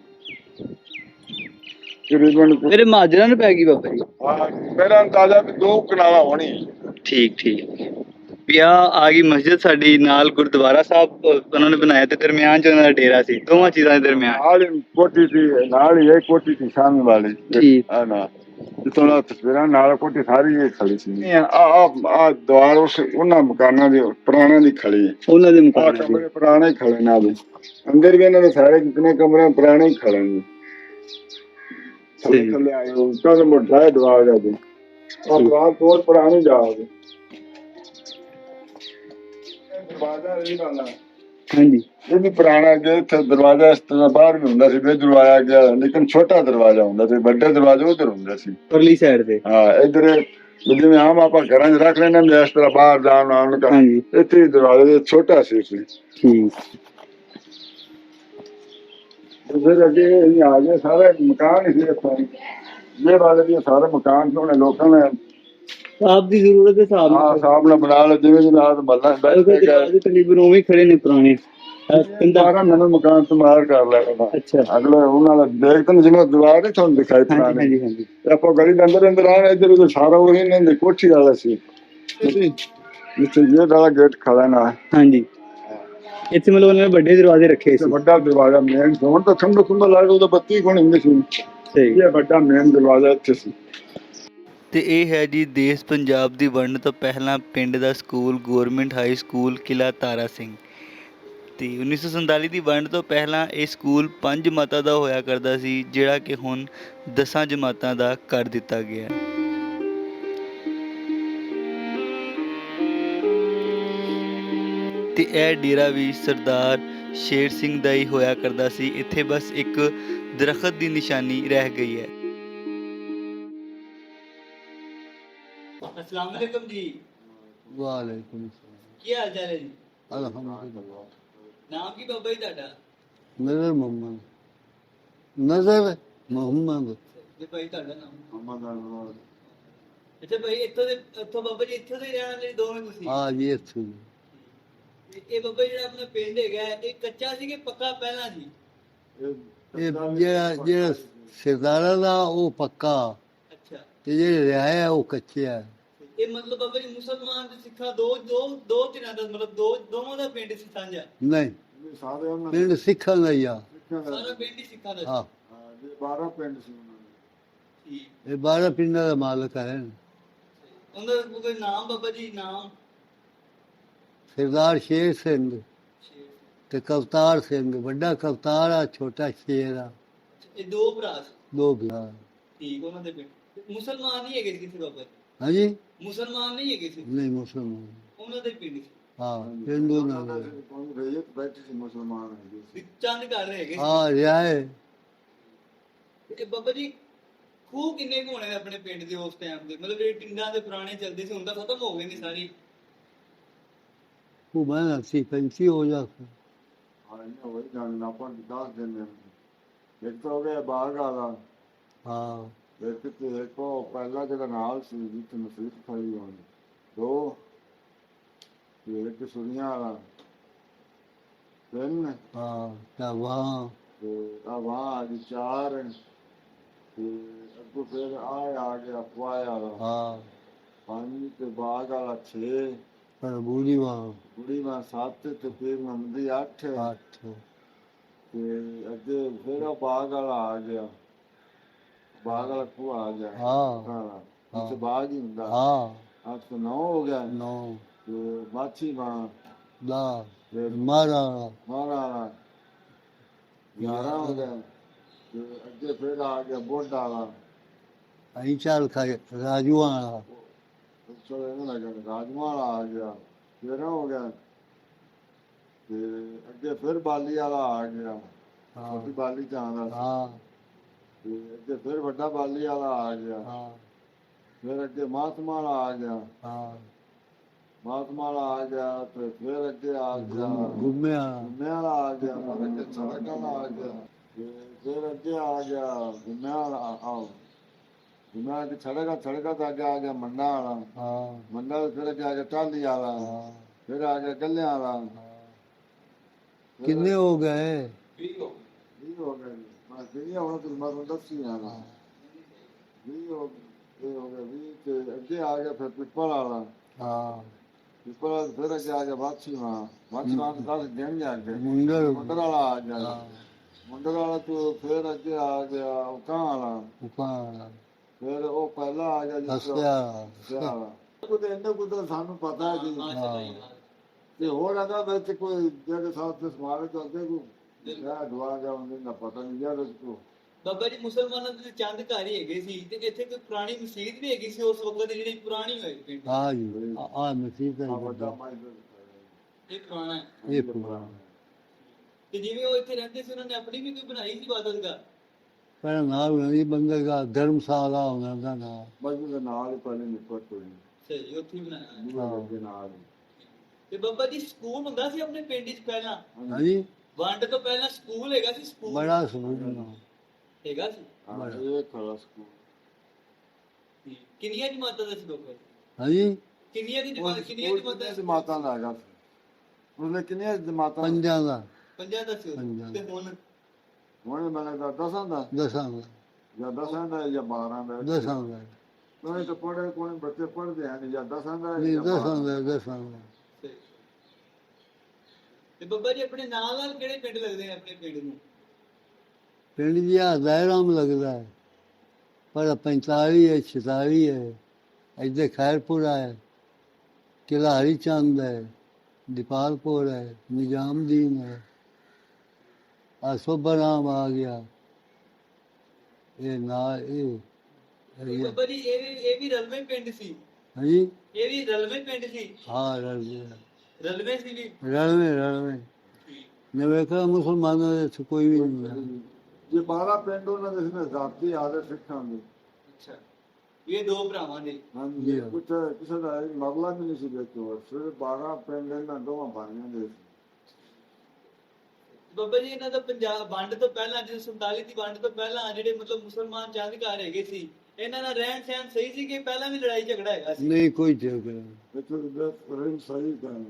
ਤਕਰੀਬਨ ਮੇਰੇ ਮਾਜਰਾ ਨੂੰ ਪੈ ਗਈ ਬਾਬਾ ਜੀ। ਹਾਂ, ਮੇਰਾ ਅੰਦਾਜ਼ਾ ਵੀ ਦੋ ਕਨਾਲਾ ਹੋਣੀ ਠੀਕ ਠੀਕ। ਵੀ ਆ ਗਈ ਮਸਜਿਦ ਸਾਡੀ ਨਾਲ ਗੁਰਦੁਆਰਾ ਸਾਹਿਬ ਉਹਨਾਂ ਨੇ ਬਣਾਇਆ ਤੇ ਦਰਮਿਆਨ ਚ ਉਹਨਾਂ ਦਾ ਡੇਰਾ ਸੀ ਦੋਵਾਂ ਚੀਜ਼ਾਂ ਦੇ ਦਰਮਿਆਨ। ਨਾਲ ਹੀ ਕੋਠੀ ਸੀ ਨਾਲ ਹੀ ਇਹ ਕੋਠੀ ਸੀ ਸਾਹਮਣੇ ਵਾਲੀ। ਠੀਕ। ਆ ਨਾ ਜਿੱਥੋਂ ਦਾ ਤਸਵੀਰਾਂ ਨਾਲ ਕੋਠੀ ਸਾਰੀ ਇਹ ਖੜੀ ਸੀ। ਆ। ਆ ਆ ਦੁਆਰ ਉਸ ਉਹਨਾਂ ਮਕਾਨਾਂ ਦੇ ਪੁਰਾਣਿਆਂ ਦੀ ਖੜੀ ਹੈ। ਉਹਨਾਂ ਦੇ ਮੁਕਾਬਲੇ ਕਮਰੇ ਪੁਰਾਣੇ ਹੀ ਖੜੇ ਨਾਲ ਦੇ ਅੰਦਰ ਵੀ ਇਹਨਾਂ ਦੇ ਸਾਰੇ ਜਿਤਨੇ ਕਮਰੇ ਪੁਰਾਣੇ ਹੀ ਖੜੇ ਨੇ। ਥੱਲੇ ਆਏ ਹੋ ਕਦ ਮੋਟਾ ਹੈ ਦਰਵਾਜ਼ਾ ਦੇ ਉਹ ਦਰਵਾਜ਼ਾ ਬਹੁਤ ਪੁਰਾਣੀ ਜਾ ਦਰਵਾਜ਼ਾ ਨਹੀਂ ਬਣਨਾ ਹਾਂਜੀ। ਇਹ ਵੀ ਪੁਰਾਣਾ ਗਿਆ ਇੱਥੇ ਦਰਵਾਜ਼ਾ ਇਸ ਤਰ੍ਹਾਂ ਬਾਹਰ ਵੀ ਹੁੰਦਾ ਸੀ ਵੀ ਦਰਵਾਜ਼ਾ ਗਿਆ ਲੇਕਿਨ ਛੋਟਾ ਦਰਵਾਜ਼ਾ ਹੁੰਦਾ ਸੀ ਵੱਡੇ ਦਰਵਾਜ਼ੇ ਉਧਰ ਹੁੰਦੇ ਸੀ। ਪਰਲੀ ਸਾਈਡ ਤੇ। ਹਾਂ ਇਧਰ ਜਿਵੇਂ ਆਮ ਆਪਾਂ ਘਰਾਂ 'ਚ ਰੱਖ ਲੈਂਦੇ ਨੇ ਇਸ ਤਰ੍ਹਾਂ ਬਾਹਰ ਜਾਣ ਆਉਣ ਦਾ। ਹਾਂਜੀ। ਇੱਥੇ ਦਰਵਾਜ਼ਾ ਜਿਹਾ ਛੋਟਾ ਸੀ ਸੀ ਠੀਕ। ਫਿਰ ਅੱਗੇ ਇਹ ਆ ਗਏ ਸਾਰੇ ਮਕਾਨ ਹੀ ਸੀ ਇੱਥੇ। ਇਹ ਵਾਲੇ ਵੀ ਸਾਰੇ ਮਕਾਨ ਸੀ ਉਹਨੇ ਲੋਕਾਂ ਨੇ ਆਪ ਦੀ ਜ਼ਰੂਰਤ ਦੇ ਹਿਸਾਬ ਨਾਲ ਸਾਹਬ ਨਾਲ ਬਣਾ ਲਏ ਜਿਵੇਂ ਜਿਵੇਂ ਆਦ ਮੱਲਾ ਬੈਠ ਉਹਦੇ ਕੇ ਗਏ ਦਰਵਾਜ਼ੇ ਤਕਰੀਬਨ ਉਵੇਂ ਹੀ ਖੜੇ ਨੇ ਪੁਰਾਣੇ। ਅਹ, ਕੰਧਾਂ ਸਾਰਾ ਨਵਾਂ ਮਕਾਨ ਤੁਮਾਰ ਕਰ ਲਿਆ ਅੱਛਾ। ਅਗਲੇ ਉਹਨਾਂ ਦਾ ਦੇਖ ਤਾਂ ਜਿਵੇਂ ਦੀਵਾਰ ਨਹੀਂ ਤੁਹਾਨੂੰ ਦਿਖਾਈ ਹਾਂਜੀ ਪੁਰਾਣੀ। ਹਾਂਜੀ ਹਾਂਜੀ। ਆਪਾਂ ਗਲੀ ਦੇ ਅੰਦਰ ਅੰਦਰ ਆਏ ਇੱਧਰ ਉਧਰ ਸਾਰਾ ਉਹ ਦੀ ਕੋਠੀ ਵਾਲਾ ਸੀ। ਜਿੱਥੇ ਇਹ ਵਾਲਾ ਗੇਟ ਖੜਾ ਨਾ। ਹਾਂਜੀ। ਇੱਥੇ ਮਤਲਬ ਉਹਨਾਂ ਨੇ ਵੱਡੇ ਦਰਵਾਜ਼ੇ ਰੱਖੇ ਤੇ ਸੀ ਵੱਡਾ ਦਰਵਾਜ਼ਾ ਮੇਨ ਹੁਣ ਤਾਂ ਠੰਡਾ ਠੰਡਾ ਲੱਗਦਾ ਉਹਦਾ ਬੱਤੀ ਕੋਣ ਹੁੰਦੀ ਸੀ। ਸਹੀ। ਇਹ ਵੱਡਾ ਮੇਨ ਦਰਵਾਜ਼ਾ ਇੱਥੇ ਸੀ। ਤੇ ਇਹ ਹੈ ਜੀ, ਦੇਸ਼ ਪੰਜਾਬ ਦੀ ਵੰਡ ਤੋਂ ਪਹਿਲਾਂ ਪਿੰਡ ਦਾ school government high school Qila Tara Singh. ਤੇ 1947 ਦੀ ਵੰਡ ਤੋਂ ਪਹਿਲਾਂ ਇਹ ਸਕੂਲ ਪੰਜ ਜਮਾਤਾਂ ਦਾ ਹੋਇਆ ਕਰਦਾ ਸੀ, ਜਿਹੜਾ ਕਿ ਹੁਣ ਦਸਾਂ ਜਮਾਤਾਂ ਦਾ ਕਰ ਦਿੱਤਾ ਗਿਆ। ਹੈ ਤੇ ਇਹ ਡੇਰਾ ਵੀ ਸਰਦਾਰ ਸ਼ੇਰ ਸਿੰਘ ਦਾ ਹੀ ਹੋਇਆ ਕਰਦਾ ਸੀ। ਇੱਥੇ ਬਸ ਇੱਕ ਦਰਖਤ ਦੀ ਨਿਸ਼ਾਨੀ ਰਹਿ ਗਈ ਹੈ। ਅਸਲਾਮ ਅਲੈਕਮ ਜੀ। ਵਾਲੇਕੁਮ ਸਲਾਮ। ਕੀ ਹਾਲ ਚਾਲ ਹੈ ਜੀ? ਅਲਹਮਦੁਲਿਲਾ। ਨਾਮ ਕੀ ਬਾਬਾ ਜੀ ਤੁਹਾਡਾ? ਨਜ਼ਰ ਮੁਹੰਮਦ। ਨਜ਼ਰ ਮੁਹੰਮਦ। ਤੇ ਭਾਈ ਤੁਹਾਡਾ ਨਾਮ? ਮੁਹੰਮਦ ਅੱਛਾ ਭਾਈ ਇੱਥੋਂ ਦੇ ਇੱਥੋਂ ਬਾਬਾ ਜੀ ਇੱਥੋਂ ਦੇ ਰਹਿਣ ਵਾਲੇ ਦੋਵੇਂ ਤੁਸੀਂ? ਆ ਜੀ ਇੱਥੋਂ ਤੇ ਇਹ ਬਾਬਾ ਜੀ ਜਿਹੜਾ ਆਪਣਾ ਪਿੰਡ ਹੈਗਾ ਹੈ, ਇਹ ਕੱਚਾ ਸੀ ਕਿ ਪੱਕਾ ਪਹਿਲਾਂ ਸੀ? ਇਹ ਜਿਹੜਾ ਜਿਹੜਾ ਸਰਦਾਰਾਂ ਦਾ ਉਹ ਪੱਕਾ। ਅੱਛਾ। ਤੇ ਜਿਹੜੇ ਰਿਹਾ ਉਹ ਕੱਚੇ ਆ। ਇਹ ਮਤਲਬ ਬਾਬਾ ਜੀ ਮੁਸਲਮਾਨ ਤੇ ਸਿੱਖਾਂ ਦੋ ਦੋ ਦੋ ਤਿੰਨਾਂ ਦਾ ਮਤਲਬ ਦੋ ਦੋਵਾਂ ਦਾ ਪਿੰਡ ਸੀ ਸਾਂਝਾ। ਨਹੀਂ। ਸਾਰੇ ਉਹਨਾਂ ਪਿੰਡ ਸਿੱਖਾਂ ਦਾ ਹੀ ਆ। ਸਾਰਾ ਪਿੰਡ ਹੀ ਸਿੱਖਾਂ ਦਾ। ਹਾਂ। ਦੇ 12 ਪਿੰਡ ਸੀ ਉਹਨਾਂ ਦੇ। ਠੀਕ। ਇਹ ਬਾਰਾਂ ਪਿੰਡਾਂ ਦਾ ਮਾਲਕ ਹੈ ਉਹਨਾਂ ਦਾ ਕੋਈ ਨਾਮ ਬਾਬਾ ਜੀ ਨਾਮ। ਸਰਦਾਰ ਸ਼ੇਰ ਸਿੰਘ ਤੇ ਕਵਤਾਰ ਸਿੰਘ। ਵੱਡਾ ਕਵਤਾਰ ਆ ਛੋਟਾ ਸ਼ੇਰ ਆ। ਇਹ ਦੋ ਭਰਾ ਸੀ। ਦੋ ਭਰਾ। ਠੀਕ ਉਹਨਾਂ ਦੇ ਪਿੰਡ। ਮੁਸਲਮਾਨ ਨਹੀਂ ਹੈਗੇ ਸੀ ਕਿਸੇ ਬਾਬਾ ਜੀ? ਹਾਂਜੀ? ਮੁਸਲਮਾਨ ਨਹੀਂ ਹੈਗੇ ਸੀ ਨਹੀਂ ਮੁਸਲਮਾਨ। ਉਹਨਾਂ ਦੇ ਪਿੰਡ ਸੀ ਹਾਂ ਹਿੰਦੂ ਨਾਲ ਰੇਤ ਬੈਠੇ ਸੀ ਮੁਸਲਮਾਨ ਹੈਗੇ ਸੀ ਵੀ ਚੰਦ ਘਰ ਹੈਗੇ ਸੀ। ਹਾਂ ਰਿਹਾ ਹੈ। ਤੇ ਬਾਬਾ ਜੀ ਖੂਹ ਕਿੰਨੇ ਕੁ ਹੋਣੇ ਨੇ ਆਪਣੇ ਪਿੰਡ ਦੇ ਉਸ ਟਾਈਮ ਦੇ? ਮਤਲਬ ਜਿਹੜੇ ਟਿੰਡਾਂ ਦੇ ਪੁਰਾਣੇ ਚੱਲਦੇ ਸੀ ਹੁਣ ਤਾਂ ਖਤਮ ਹੋ ਗਏ ਨੇ ਸਾਰੀ। ਉਹ ਮੈਂ ਸੀ ਪੰਛੀ ਹੋ ਜਾ। ਹਾਂ ਇਹ ਹੋਈ ਜਾਣ ਨਾ ਪਰ ਦੱਸ ਦਿੰਦੇ ਨੇ ਇੱਕ ਤਾਂ ਹੋ ਗਿਆ ਬਾਗ ਵਾਲਾ ਹਾਂ। ਇੱਕ ਤੇ ਉਹ ਪਹਿਲਾ ਜਿਹੜਾ ਨਾਲ ਸੀ ਜਿੱਥੇ ਮਸੀਤ ਖੜੀ ਹੋਣੀ ਦੋ ਇੱਕ ਸੁਨੀਆਂ ਵਾਲਾ ਤਿੰਨ ਹਾਂ ਤਾਂ ਵਾਹ। ਤੇ ਆ ਵਾਹ ਆ ਗਈ ਚਾਰ। ਤੇ ਅੱਗੋਂ ਫਿਰ ਆ ਆ ਗਿਆ ਪੁਆਇਆ ਵਾਲਾ ਹਾਂ। ਪੰਜ ਤੇ ਬਾਗ ਵਾਲਾ ਛੇ। ਪਰ ਬੂੜੀ ਵਾਹ ਕੁੜੀ ਮਾਂ ਸੱਤ ਤੇ ਫਿਰ ਮੰਦੀ ਅੱਠ। ਅੱਠ। ਤੇ ਅੱਗੇ ਫਿਰ ਬਾਗ ਵਾਲਾ ਆ ਗਿਆ। ਬਾਗ ਵਾਲਾ ਕੋ ਆ ਗਿਆ। ਹਾਂ। ਹਾਂ। ਇਸ ਬਾਗ ਹੀ ਹੁੰਦਾ। ਹਾਂ। ਅੱਠ ਤੋਂ ਨੌ ਹੋ ਗਿਆ। ਨੌ। ਤੇ ਮਾਛੀ ਮਾਂ ਦਾ ਮਾਰਾ ਮਾਰਾ ਗਿਆਰਾਂ ਹੋ ਗਿਆ। ਤੇ ਅੱਗੇ ਫਿਰ ਆ ਗਿਆ ਬੋਡਾ ਵਾਲਾ ਅਹੀਂ ਚਾਲ ਖਾਏ ਰਾਜੂਆਂ ਵਾਲਾ। ਚਲੋ ਇਹਨਾਂ ਰਾਜਮਾ ਵਾਲਾ ਆ ਗਿਆ। ਤੇਰਾਂ ਹੋ ਗਿਆ। ਤੇ ਅੱਗੇ ਫਿਰ ਬਾਲੀ ਵਾਲਾ ਆ ਗਿਆ। ਹਾਂ। ਬਾਲੀ ਜਾਂਦਾ ਹਾਂ। ਅੱਗੇ ਫਿਰ ਵੱਡਾ ਬਾਲੀ ਵਾਲਾ ਆ ਗਿਆ। ਹਾਂ। ਫਿਰ ਅੱਗੇ ਮਹਾਤਮਾ ਵਾਲਾ ਆ ਗਿਆ। ਹਾਂ। ਮਹਾਤਮਾ ਵਾਲਾ ਆ ਗਿਆ ਤੇ ਫਿਰ ਅੱਗੇ ਆ ਗਿਆ। ਗੁੰਮਿਆ। ਗੁੰਮੇ ਵਾਲਾ ਆ ਗਿਆ ਫਿਰ ਅੱਗੇ ਸੜਕ ਵਾਲਾ ਆ ਗਿਆ। ਤੇ ਫਿਰ ਅੱਗੇ ਆ ਗਿਆ ਗੁੰਮੇ ਵਾਲਾ ਆ- ਆਓ ਗੁੰਮੇ ਵਾਲਾ ਤੇ ਸੜਕ ਸੜਕ ਤੋਂ ਅੱਗੇ ਆ ਗਿਆ ਮੰਡਾ ਵਾਲਾ। ਹਾਂ। ਮੰਡਾ ਫਿਰ ਅੱਗੇ ਆ ਗਿਆ ਟਾਲੀ ਵਾਲਾ। ਫਿਰ ਆ ਗਿਆ ਗੱਲਿਆਂ ਵਾਲਾ। ਕਿੰਨੇ ਹੋ ਗਏ? ਵੀਹ ਹੋ ਗਏ। ਜੀ। ਮੈਂ ਵੀਹ ਹੁਣ ਤੁਸੀਂ ਮੈਨੂੰ ਦੱਸੀ ਜਾਣਾ ਵੀਹ ਹੋ ਇਹ ਹੋ ਗਿਆ ਵੀਹ ਤੇ ਅੱਗੇ ਆ ਗਿਆ ਫਿਰ ਪਿੱਪਲ ਵਾਲਾ। ਹਾਂ। ਪਿੱਪਲ ਵਾਲਾ ਫਿਰ ਅੱਗੇ ਆ ਗਿਆ ਬਾਛੀ ਮਾਂ ਬਾਛੀ ਮਾਂ ਦਸ ਦਿਨ ਜਾ ਕੇ ਮੁੰਡਰ ਮੁੰਡਰ ਵਾਲਾ ਆ ਗਿਆ। ਮੁੰਡਰ ਵਾਲਾ ਤੋਂ ਫਿਰ ਅੱਗੇ ਆ ਗਿਆ ਉਕਾਂ ਵਾਲਾ। ਉਪਾਂ ਫਿਰ ਉਹ ਪਹਿਲਾ ਆ ਗਿਆ ਜਿਸ ਹੱਸਿਆ। ਕੁਝ ਇੰਨਾ ਕੁਝ ਸਾਨੂੰ ਪਤਾ ਹੈ ਜੀ। ਤੇ ਹੋਰ ਅਗਾ ਵਿੱਚ ਕੋਈ ਜਿਹੜੇ ਸਾਥ ਤੇ ਸਮਾਰਕ ਕਰਦੇ ਕੋ ਮੈਂ ਦੁਆ ਜਾ ਉਹਨੇ ਨਾ ਪਤਾ ਨਹੀਂ ਯਾਰ ਕੋ ਬਾਬਾ ਜੀ ਮੁਸਲਮਾਨਾਂ ਦੇ ਚੰਦ ਘਰ ਹੀ ਹੈਗੇ ਸੀ ਤੇ ਇੱਥੇ ਕੋਈ ਪੁਰਾਣੀ ਮਸਜਿਦ ਵੀ ਹੈਗੀ ਸੀ ਉਸ ਵਕਤ ਦੀ ਜਿਹੜੀ ਪੁਰਾਣੀ ਹੋਈ ਪਿੰਡ ਹਾਂ ਜੀ ਆ- ਆ ਹੈ ਵੱਡਾ ਮਾਈਕ ਇਹ ਪੁਰਾਣਾ ਹੈ। ਇਹ ਪੁਰਾਣਾ। ਤੇ ਜਿਵੇਂ ਉਹ ਇੱਥੇ ਰਹਿੰਦੇ ਸੀ ਉਹਨਾਂ ਨੇ ਆਪਣੀ ਵੀ ਕੋਈ ਬਣਾਈ ਸੀ ਇਬਾਦਤਗਾਹ ਪਰ ਨਾਲ ਨਹੀਂ ਬੰਦੇਗਾ ਧਰਮਸ਼ਾਲਾ ਉਹਨਾਂ ਦਾ। ਨਾਮ ਮਸਜਿਦ ਦੇ ਨਾਲ ਹੀ ਪਹਿਲੇ ਨਿਕਟ ਹੋਈ ਸਹੀ ਉੱਥੇ ਬਣਾਇਆ ਦੇ ਨਾਲ। ਤੇ ਬਾਬਾ ਜੀ ਸਕੂਲ ਹੁੰਦਾ ਸੀ ਆਪਣੇ ਪਿੰਡ 'ਚ ਪਹਿਲਾਂ? ਹਾਂਜੀ। ਵੰਡ ਤੋਂ ਪਹਿਲਾਂ ਸਕੂਲ ਹੈਗਾ ਸੀ ਸਕੂਲ? ਬੜਾ ਸਮਝਣਾ ਹੈਗਾ ਸੀ? ਹਾਂ। ਇਹ ਖੜਾ ਸਕੂਲ। ਕਿੰਨੀਆਂ ਜਮਾਤਾਂ ਦਾ ਸੀ ਜੀ? ਹਾਂਜੀ? ਕਿੰਨੀਆਂ ਦੀ ਜਮਾਤ ਕਿੰਨੀਆਂ ਸਕੂਲ ਜਮਾਤਾਂ ਸੀ? ਜਮਾਤਾਂ ਦਾ ਹੈਗਾ ਸੀ? ਉਹਨੇ ਕਿੰਨੀਆਂ ਜਮਾਤਾਂ ਪੰਜਾਂ ਦਾ। ਪੰਜਾਂ ਦਾ ਸੀ ਉਦੋਂ। ਪੰਜਾਂ ਦਾ। ਤੇ ਹੁਣ? ਹੁਣ ਮੈਨੂੰ ਲੱਗਦਾ ਦਸਾਂ ਦਾ। ਦਸਾਂ ਦਾ। ਜਾਂ ਦਸਾਂ ਦਾ ਜਾਂ 12 ਦਾ। ਦਸਾਂ ਦਾ। ਉਹਨੇ ਤਾਂ ਪੜ੍ਹੇ ਕੋਈ ਬੱਚੇ ਪੜ੍ਹਦੇ ਹਨ ਜਾਂ ਦਸਾਂ ਦਾ ਨਹੀਂ ਜਾਂ ਦਸਾਂ ਬਾਰਾਂ ਦਾ ਦਸਾਂ ਦਾ। ਤੇ ਬੱਬਾ ਜੀ ਆਪਣੇ ਨਾਲ ਨਾਲ ਕਿਹੜੇ ਪਿੰਡ ਲੱਗਦੇ ਨੇ ਆਪਣੇ ਪਿੰਡ ਨੂੰ? ਪਿੰਡ ਜੀ ਆ ਦਾਇਰਾਮ ਲੱਗਦਾ ਹੈ। ਪਰ 45 ਹੈ 46 ਹੈ। ਇੱਥੇ ਖੈਰਪੁਰਾ ਹੈ। ਕਿਲਾ ਹਰੀ ਚੰਦ ਹੈ। ਦੀਪਾਲਪੁਰ ਹੈ। ਨਿਜ਼ਾਮਦੀਨ ਹੈ। ਆ ਸੋਬਰਾਮ ਆ ਗਿਆ। ਇਹ ਨਾ ਇਹ ਬੱਬਾ ਜੀ ਇਹ ਵੀ ਰਲਵੇਂ ਪਿੰਡ ਸੀ? ਹਾਂਜੀ। ਇਹ ਵੀ ਰਲਵੇਂ ਪਿੰਡ ਸੀ? ਹਾਂ ਰਲਵੇ ਰਲਵੇਂ ਸੀ ਵੀ ਰਲਵੇ ਰਲਵੇ ਨੇ ਵੇਖਿਆ ਮੁਸਲਮਾਨਾਂ ਦੇ ਇੱਥੇ ਕੋਈ ਵੀ ਨਹੀਂ ਹੈ। ਜੇ 12 ਪਿੰਡ ਉਹਨਾਂ ਦੇ ਸੀ ਜ਼ਾਤੀ ਆਦੇ ਸਿੱਖਾਂ ਦੇ ਅੱਛਾ ਇਹ ਦੋ ਭਰਾਵਾਂ ਦੇ ਹਾਂਜੀ ਜੀ। ਕੁਝ ਕਿਸੇ ਦਾ ਮਰਲਾ ਵੀ ਨਹੀਂ ਸੀ ਦੇਖੋ ਸਿਰਫ 12 ਪਿੰਡ ਇਹਨਾਂ ਦੋਵਾਂ ਬਾਣੀਆਂ ਦੇ ਸੀ। ਬਾਬਾ ਜੀ ਇਹਨਾਂ ਦਾ ਪੰਜਾਬ ਵੰਡ ਤੋਂ ਪਹਿਲਾਂ ਜਦੋਂ 47 ਦੀ ਵੰਡ ਤੋਂ ਪਹਿਲਾਂ ਜਿਹੜੇ ਮਤਲਬ ਮੁਸਲਮਾਨ ਚਾਂਦਕਾਰ ਹੈਗੇ ਸੀ ਇਹਨਾਂ ਦਾ ਰਹਿਣ ਸਹਿਣ ਸਹੀ ਸੀ ਕਿ ਪਹਿਲਾਂ ਵੀ ਲੜਾਈ ਝਗੜਾ ਹੈਗਾ ਸੀ? ਨਹੀਂ ਕੋਈ ਝਗੜਾ ਇੱਥੇ ਦੇ ਰਿੰਗ ਸਹੀ ਕਰਨ।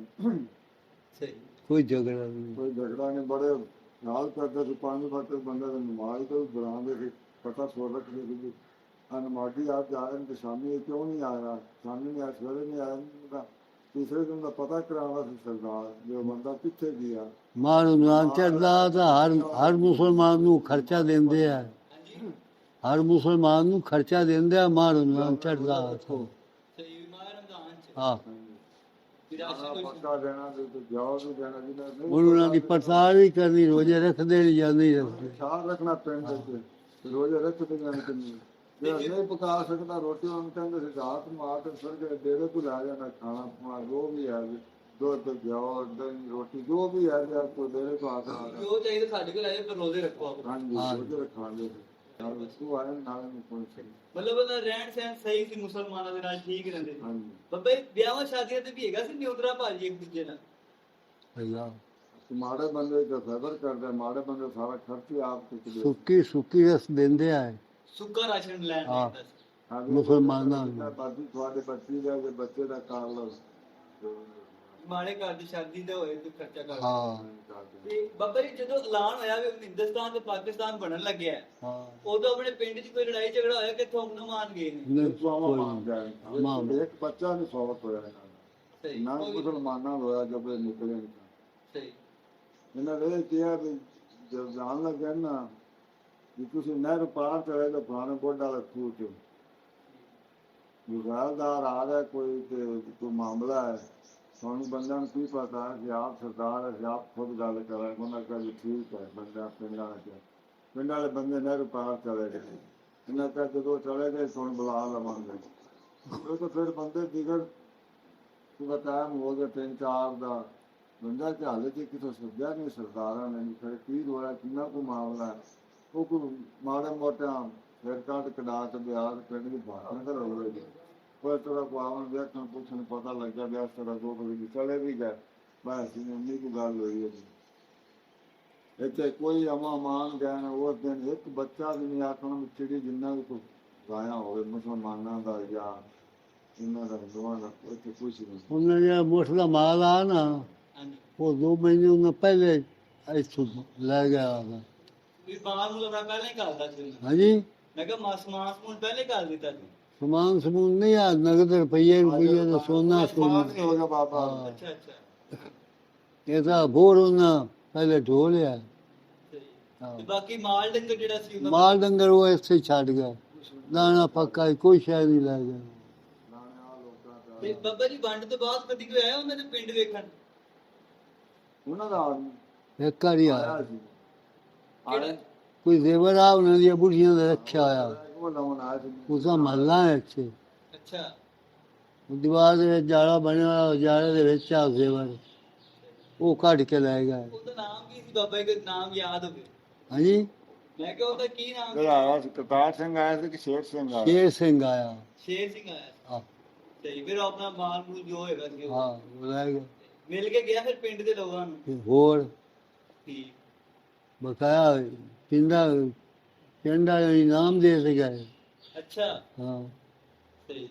ਸਹੀ। ਕੋਈ ਝਗੜਾ ਨਹੀਂ। ਕੋਈ ਝਗੜਾ ਨਹੀਂ ਬੜੇ ਨਾਲ ਕਰਦੇ ਸੀ ਪਾਣੀ ਫਾਟੇ ਬੰਦੇ ਦੇ ਨਮਾਜ਼ ਤੋਂ ਬੁਲਾਉਂਦੇ ਸੀ ਪਤਾ ਸੋ ਰੱਖਦੇ ਸੀ ਅਨਮਾਡੀ ਆਪ ਜਾ ਰਹੇ ਨੇ ਤੇ ਸ਼ਾਮੀ ਕਿਉਂ ਨਹੀਂ ਆਇਆ? ਸ਼ਾਮੀ ਨਹੀਂ ਆਇਆ ਸਵੇਰੇ ਨਹੀਂ ਆਇਆ। ਉਹਦਾ ਤੀਸਰੇ ਦਿਨ ਦਾ ਪਤਾ ਕਰਾਉਣਾ ਸੀ ਸਰਦਾਰ ਜੋ ਬੰਦਾ ਕਿੱਥੇ ਗਿਆ। ਮਾਰ ਉਨਵਾਨ ਚੜਦਾ ਤਾਂ ਹਰ ਹਰ ਮੁਸਲਮਾਨ ਨੂੰ ਖਰਚਾ ਦਿੰਦੇ ਆ। ਹਰ ਮੁਸਲਮਾਨ ਨੂੰ ਖਰਚਾ ਦਿੰਦੇ ਆ ਮਾਰ ਉਨਵਾਨ ਚੜਦਾ ਸਹੀ ਮਾਹ ਰਮਜ਼ਾਨ ਚ। ਹਾਂ ਵਿਰਾਸਤ ਆਹ ਕੋਈ ਪੱਕਾ ਦੇਣਾ ਤੇ ਤੇ ਜਵਾਬ ਵੀ ਦੇਣਾ ਜਿਹਨਾਂ ਨਹੀਂ ਉਹਨਾਂ ਦੀ ਪੜਤਾਲ ਵੀ ਕਰਨੀ ਰੋਜ਼ੇ ਰੱਖਦੇ ਨਹੀਂ ਜਾਂਦੇ ਨਹੀਂ ਖਿਆਲ ਰੱਖਣਾ ਪਿੰਡ ਦੇ ਤੇ ਰੋਜ਼ ਰੱਖਦੇ ਕਿੰਨੀ। ਜੇ ਨਹੀਂ ਪਕਾ ਸਕਦਾ ਰੋਟੀ ਉਹਨੂੰ ਸੀ ਰਾਤ ਮਾਰ ਕੇ ਫਿਰ ਕੇ ਡੇਰੇ ਕੋਲ ਆ ਜਾਣਾ ਖਾਣਾ ਪੀਣਾ ਜੋ ਵੀ ਹੈ ਦੁੱਧ ਘਿਓ ਦਹੀਂ ਰੋਟੀ ਜੋ ਵੀ ਜੇ ਡੇਰੇ ਤੋਂ ਆ ਜੋ ਚਾਹੀਦਾ ਸਾਡੇ ਕੋਲ ਆਏ ਪਰ ਰੋਜ਼ੇ ਰੱਖੋ ਆਪ। ਹਾਂਜੀ ਰੋਜ਼ ਰੱਖਾਂਗੇ। ਨਾਲ ਵਸੂ ਆਏ ਨਾਲ ਨਹੀਂ ਕੋਈ ਸਹੀ ਮਤਲਬ ਉਹਨਾਂ ਦਾ ਰਹਿਣ ਸਹਿਣ ਸਹੀ ਸੀ ਮੁਸਲਮਾਨਾਂ ਦੇ ਨਾਲ ਠੀਕ ਰਹਿੰਦੇ ਸੀ। ਹਾਂਜੀ। ਬਾਬਾ ਜੀ ਵਿਆਹਾਂ ਸ਼ਾਦੀਆਂ ਤੇ ਵੀ ਹੈਗਾ ਸੀ ਨਿਉਦਰਾ ਭਾਜੀ ਇੱਕ ਦੂਜੇ ਨਾਲ? ਅੱਲਾ ਤੇ ਮਾੜੇ ਬੰਦੇ ਦਾ ਸਬਰ ਕਰਦੇ ਮਾੜੇ ਬੰਦੇ ਸਾਰਾ ਖਰਚ ਹੀ ਆਪ ਚੁੱਕਦੇ ਸੁੱਕੀ ਸੁੱਕੀ ਰਸ ਦਿੰਦੇ ਆ ਸੁੱਕਾ ਰਾਸ਼ਨ ਲੈਣ ਹਾਂ। ਜਾਂਦਾ ਸੀ। ਮੁਸਲਮਾਨਾਂ ਨੂੰ। ਬਾਕੀ ਤੁਹਾਡੇ ਬੱਚੀ ਦਾ ਜੇ ਬੱਚੇ ਦਾ ਕਰ ਲਓ ਮਾੜੇ ਘਰ ਦੀ ਸ਼ਾਦੀ ਦਾ ਹੋਏ ਤੇ ਖਰਚਾ ਕਰ ਹਾਂ। ਤੇ ਬਾਬਾ ਜੀ ਜਦੋਂ ਐਲਾਨ ਹੋਇਆ ਵੀ ਹਿੰਦੁਸਤਾਨ ਤੇ ਪਾਕਿਸਤਾਨ ਬਣਨ ਲੱਗਿਆ ਹੈ, ਉਦੋਂ ਆਪਣੇ ਪਿੰਡ 'ਚ ਕੋਈ ਲੜਾਈ ਝਗੜਾ ਹੋਇਆ ਕਿੱਥੋਂ ਅਮਨ ਮਾਨ ਗਏ ਨੇ? ਨਹੀਂ, ਮੰਨ ਨਹੀਂ। ਜਾਏ ਮਾਨ। ਇੱਕ ਬੱਚਾ ਨਹੀਂ ਸਵਾਗਤ ਹੋਇਆ। ਦਾ ਸਹੀ ਨਾ ਕੋਈ- ਮੁਸਲਮਾਨਾਂ ਦਾ ਹੋਇਆ ਜਦ ਇਹ ਨਿਕਲੇ ਨਹੀਂ। ਸਹੀ। ਇਹਨਾਂ ਨੇ ਕਿਹਾ ਵੀ ਜਦ ਜਾਣ ਲੱਗੇ ਨਾ ਵੀ ਤੁਸੀਂ ਨਹਿਰ ਪਾਰ ਚਲੇ ਤਾਂ ਪੁਰਾਣੇ ਬੋਡਾ ਵਾਲਾ ਖੂਹ ਚ। ਗੁਜ਼ਾਰਦਾਰ ਆ ਰਿਹਾ ਕੋਈ ਤੇ ਕੋਈ ਮਾਮਲਾ ਹੈ। ਸਾਨੂੰ ਬੰਦਿਆਂ ਨੂੰ ਕੀ ਪਤਾ ਕਿ ਆਪ ਸਰਦਾਰ ਹੈ ਆਪ ਖੁਦ ਗੱਲ ਕਰਾਂ, ਉਹਨਾਂ ਕਹਾ ਠੀਕ ਹੈ, ਬੰਦਾ ਪਿੰਡਾਂ ਚ ਪਿੰਡ ਵਾਲੇ ਬੰਦੇ ਨਹਿਰ ਪਾਰ ਚਲੇ ਗਏ। ਇਹਨਾਂ ਕਹਾ ਜਦੋਂ ਚਲੇ ਗਏ, ਸੁਣ ਬੁਲਾ ਲਵਾਂਗੇ। ਉਹ ਤਾਂ ਫਿਰ ਬੰਦੇ ਦਿਗੜ ਸੁਬਹ ਹੋ ਗਿਆ, ਤਿੰਨ ਚਾਰ ਦਾ। ਬੰਦਾ ਤੇ ਹਾਲੇ ਤੇ ਕਿਥੋਂ ਸੱਜਿਆ ਨਹੀਂ, ਸਰਦਾਰਾਂ ਨੇ ਫਿਰ ਕੀ ਹੋਇਆ, ਕਿੰਨਾ ਕੋ ਮਾਮਲਾ ਹੈ। ਉਹ ਕੋ ਮਾੜੇ ਮੋਟਾ ਫਿਰ ਕਾਟ ਕਡਾ ਕੇ ਬਿਆਰ ਪਿੰਡ ਦੀ ਬਾਤਾਂ ਕਰ ਰਹੇ ਜੀ ਕੋਈ ਤਰ੍ਹਾਂ ਕੋ ਆਵਣ ਵੇਖਣ ਪੁੱਛਣ ਪਤਾ ਲੱਗ ਗਿਆ ਵੀ ਇਸ ਤਰ੍ਹਾਂ ਦੋ ਕਦੇ ਚਲੇ ਵੀ ਗਏ। ਬਸ ਇਹ ਨਹੀਂ ਕੋ ਗੱਲ ਹੋਈ ਹੈ ਜੀ। ਇੱਥੇ ਕੋਈ ਅਮਾ ਮਾਨ ਗਿਆ ਨਾ ਉਸ ਦਿਨ ਇੱਕ ਬੱਚਾ ਵੀ ਨਹੀਂ ਆਖਣ ਵਿੱਚ ਚਿੜੀ ਜਿੰਨਾ ਵੀ ਕੋ ਗਾਇਆ ਹੋਵੇ ਮੁਸਲਮਾਨਾਂ ਦਾ ਜਾਂ ਇਹਨਾਂ ਦਾ ਹਿੰਦੂਆਂ ਦਾ ਇੱਥੇ ਕੁਛ ਨਹੀਂ। ਉਹਨਾਂ ਜਿਹੜਾ ਮੁੱਠ ਦਾ ਮਾਲ ਆ ਨਾ ਉਹ ਦੋ ਮਹੀਨੇ ਉਹਨਾਂ ਪਹਿਲੇ ਇੱਥੋਂ ਲੈ ਗਿਆ ਉਹਦਾ। ਵੀ ਬਾਹਰ ਨੂੰ ਪਹਿਲਾਂ ਹੀ ਕਰਦਾ ਸੀ। ਹਾਂਜੀ? ਮੈਂ ਕਿਹਾ ਮਾਸ ਮਾਸ ਨੂੰ ਪਹਿਲਾਂ ਕਰ ਦਿੱਤਾ ਸੀ। ਸਮਾਨ ਸਮੂਨ ਨਹੀਂ ਆ ਨਗਦ ਰੁਪਈਏ ਰੁਪਈਏ ਦਾ ਸੋਨਾ ਸੋਨਾ। ਨਹੀਂ ਹੋ ਗਿਆ ਬਾਬਾ। ਅੱਛਾ ਅੱਛਾ ਇਹ ਤਾਂ ਬੋਰ ਉਹਨਾਂ ਪਹਿਲੇ ਢੋ ਲਿਆ। ਤੇ ਬਾਕੀ ਮਾਲ ਡੰਗਰ ਜਿਹੜਾ ਸੀ ਉਹਨਾਂ ਮਾਲ ਡੰਗਰ ਉਹ ਇੱਥੇ ਛੱਡ ਗਿਆ। ਦਾਣਾ ਪੱਕਾ ਕੋਈ ਸ਼ੈ ਨਹੀਂ ਲੈ ਗਿਆ। ਤੇ ਬਾਬਾ ਜੀ ਵੰਡ ਤੋਂ ਬਾਅਦ ਕਦੀ ਕੋਈ ਆਇਆ ਉਹਨਾਂ ਦੇ ਪਿੰਡ ਵੇਖਣ? ਉਹਨਾਂ ਦਾ ਆਦਮੀ ਇੱਕ ਵਾਰੀ ਆਇਆ। ਕੋਈ ਜ਼ੇਵਰ ਆ ਉਹਨਾਂ ਦੀਆਂ ਬੁੜੀਆਂ ਦਾ ਰੱਖਿਆ ਹੋਇਆ। ਉਹ ਲਾਉਣ ਆਇਆ ਸੀ ਉਹਦਾ ਮਹੱਲਾ ਹੈ ਇੱਥੇ। ਅੱਛਾ। ਉਹ ਦੀਵਾਰ ਦੇ ਵਿੱਚ ਜਾਲਾ ਬਣਿਆ ਹੋਇਆ ਜਾਲੇ ਦੇ ਵਿੱਚ ਆ ਜ਼ੇਵਰ ਉਹ ਕੱਢ ਕੇ ਲੈ ਗਏ ਉਹਦਾ ਨਾਮ ਕੀ ਸੀ ਬਾਬਾ ਜੀ? ਦਾ ਨਾਮ ਯਾਦ ਹੋਵੇ। ਹਾਂਜੀ? ਮੈਂ ਕਿਹਾ ਉਹਦਾ ਕੀ ਨਾਮ ਸੀ? ਕਰਤਾਰ ਸਿੰਘ ਆਇਆ ਸੀ ਕਿ ਸ਼ੇਰ ਸਿੰਘ ਆਇਆ? ਸ਼ੇਰ ਸਿੰਘ ਆਇਆ। ਸ਼ੇਰ ਸਿੰਘ ਆਇਆ। ਹਾਂ। ਸਹੀ ਫਿਰ ਆਪਣਾ ਮਾਲ ਮੂਲ ਜੋ ਹੋਏਗਾ ਸੀ ਉਹ। ਹਾਂ ਉਹ ਲੈ ਗਏ ਮਿਲ ਕੇ ਗਿਆ ਫਿਰ ਪਿੰਡ ਦੇ ਲੋਕਾਂ ਨੂੰ? ਤੇ ਹੋਰ। ਠੀਕ। ਬਕਾਇਆ ਪਿੰਡਾ ਪਿੰਡਾ ਇਨਾਮ ਦੇ ਕੇ ਗਏ। ਅੱਛਾ। ਹਾਂ। ਸਹੀ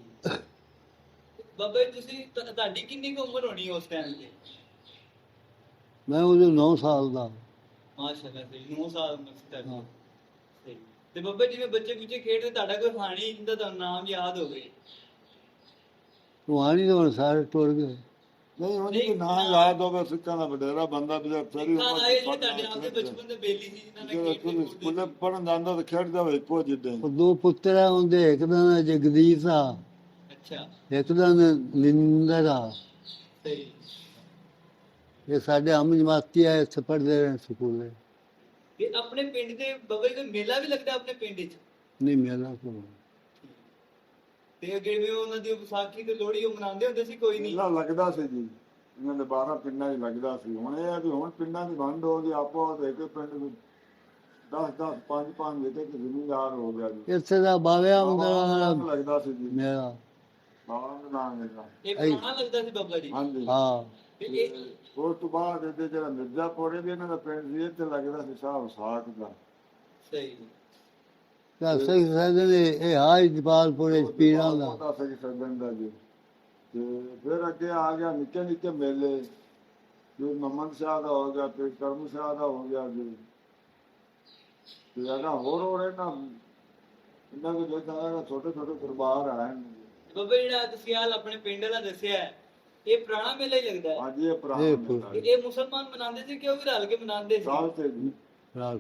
ਬਾਬਾ ਜੀ ਤੁਸੀਂ ਤੁ- ਤੁਹਾਡੀ ਕਿੰਨੀ ਕੁ ਉਮਰ ਹੋਣੀ ਉਸ ਟਾਈਮ ਤੇ? ਮੈਂ ਉਦੋਂ 9 ਸਾਲ ਦਾ। ਮਾਸ਼ਾਅੱਲਾ ਸਹੀ 9 ਸਾਲ ਉਮਰ ਸੀ ਤੁਹਾਡੀ। ਹਾਂ। ਸਹੀ ਤੇ ਬਾਬਾ ਜਿਵੇਂ ਬੱਚੇ ਬੁੱਚੇ ਖੇਡਦੇ ਤੁਹਾਡਾ ਕੋਈ ਹਾਣੀ ਜਿੰਦਾ ਤੁਹਾਨੂੰ ਨਾਮ ਯਾਦ ਹੋਵੇ? ਕਹਾਣੀ ਤਾਂ ਸਾਰੇ ਟੁਰ ਗਏ। ਨਹੀਂ ਉਹਦੀ ਕੋਈ ਨਾਂ ਯਾਦ ਹੋਵੇ ਸਿੱਖਾਂ ਦਾ ਵਡੇਰਾ ਬੰਦਾ ਵੀ ਫੇਰੀ ਹਾਂ ਆਏ ਜਿਹੜੇ ਤੁਹਾਡੇ ਆਪਦੇ ਬਚਪਨ ਦੇ ਬੇਲੀ ਸੀ ਜਿਨ੍ਹਾਂ ਨੇ ਸਕੂਲੇ ਪੜਨ ਜਾਂਦਾ ਤਾਂ ਖੇਡਦਾ ਹੋਵੇ ਇੱਕੋ ਜਿੱਦਾਂ ਉਹ ਦੋ ਪੁੱਤਰ ਆ ਹੁੰਦੇ ਇੱਕ ਦਾ ਨਾਂ ਜਗਦੀਸ਼ ਆ ਅੱਛਾ। ਇੱਕ ਦਾ ਨਾਂ ਨਿੰਦਰ ਆ। ਸਹੀ ਇਹ ਸਾਡੇ ਹਮ ਜਮਾਤੀ ਆ ਇੱਥੇ ਪੜ੍ਹਦੇ ਰਹੇ ਸਕੂਲੇ। ਤੇ ਆਪਣੇ ਪਿੰਡ ਦੇ ਜੀ ਦਾ ਮੇਲਾ ਵੀ ਲੱਗਦਾ ਆਪਣੇ ਪਿੰਡ 'ਚ? ਨਹੀਂ ਮੇਰਾ ਕੋਲ ਤੇ ਜਿਵੇਂ ਉਹਨਾਂ ਦੀ ਵਿਸਾਖੀ ਤੇ ਲੋਹੜੀ ਉਹ ਮਨਾਉਂਦੇ ਹੁੰਦੇ ਸੀ ਕੋਈ ਨਹੀਂ। ਮੇਲਾ ਲੱਗਦਾ ਸੀ ਜੀ ਇਹਨਾਂ ਦੇ 12 ਪਿੰਡਾਂ 'ਚ ਲੱਗਦਾ ਸੀ। ਹੁਣ ਇਹ ਆ ਵੀ ਹੁਣ ਪਿੰਡਾਂ ਦੀ ਵੰਡ ਹੋ ਗਈ ਆਪੋ ਦੇ ਕੇ ਪਿੰਡ ਵਿੱਚ 10 10 5 5 ਦੇ ਕੇ ਜ਼ਿਮੀਂਦਾਰ ਹੋ ਗਿਆ ਜੀ। ਇੱਥੇ ਦਾ ਬਾਵਿਆ ਬਾਬਾ ਹੁੰਦਾ ਨੂੰ ਲੱਗਦਾ ਸੀ ਜੀ। ਮੇਰਾ। ਬਾਬਾ ਦਾ ਨਾਮ ਲੈਂਦਾ ਇਹ ਅਈ। ਪੁਰਾਣਾ ਲੱਗਦਾ ਸੀ ਬਾਬਾ ਜੀ। ਹਾਂਜੀ। ਹਾਂ। ਤੇ ਤੇ ਇਹ ਉਸ ਤੋਂ ਬਾਅਦ ਇਹਦੇ ਜਿਹੜਾ ਮਿਰਜ਼ਾਪੁਰ ਵੀ ਇਹਨਾਂ ਦਾ ਪਿੰਡ ਸੀ ਇੱਥੇ ਲੱਗਦਾ ਸੀ ਸਾਹਿਬ ਸਾਖ ਦਾ। ਸਹੀ। ਤਾਂ ਸਹੀ ਸਹੀ ਇਹ ਹਾਈ ਜਪਾਲਪੁਰੇ ਪੀਰਾਂ ਦਾ। ਪਤਾ ਸੀ ਸਰਦਨ ਦਾ ਜੀ। ਤੇ ਫਿਰ ਅੱਗੇ ਆ ਗਿਆ ਨਿੱਕੇ ਨਿੱਕੇ ਮੇਲੇ। ਜੋ ਮੁਹੰਮਦ ਸ਼ਾਹ ਦਾ ਹੋ ਗਿਆ ਤੇ ਕਰਮ ਸ਼ਾਹ ਦਾ ਹੋ ਗਿਆ ਜੀ। ਤੇ ਅਗਾ ਹੋਰ ਹੋਰ ਇਹਨਾਂ ਇਹਨਾਂ ਦੇ ਜਿਹੜਾ ਛੋਟੇ ਛੋਟੇ ਦਰਬਾਰ ਆਏ ਨੇ ਜੀ। ਬਾਬਾ ਜੀ ਜਿਹੜਾ ਤੁਸੀਂ ਹਾਲ ਆਪਣੇ ਪਿੰਡ ਵਾਲਾ ਦੱਸਿਆ ਇਹ ਪੁਰਾਣਾ ਮੇਲਾ ਹੀ ਲੱਗਦਾ ਹੈ। ਅੱਜ ਇਹ ਪੁਰਾਣਾ ਇਹ ਮੇਲਾ ਮੁਸਲਮਾਨ ਮਨਾਉਂਦੇ ਸੀ ਕਿ ਉਹ ਵੀ ਰਲ ਕੇ ਮਨਾਉਂਦੇ ਸੀ? ਸਾਲ ਤੇ ਜੀ। ਰਾਤ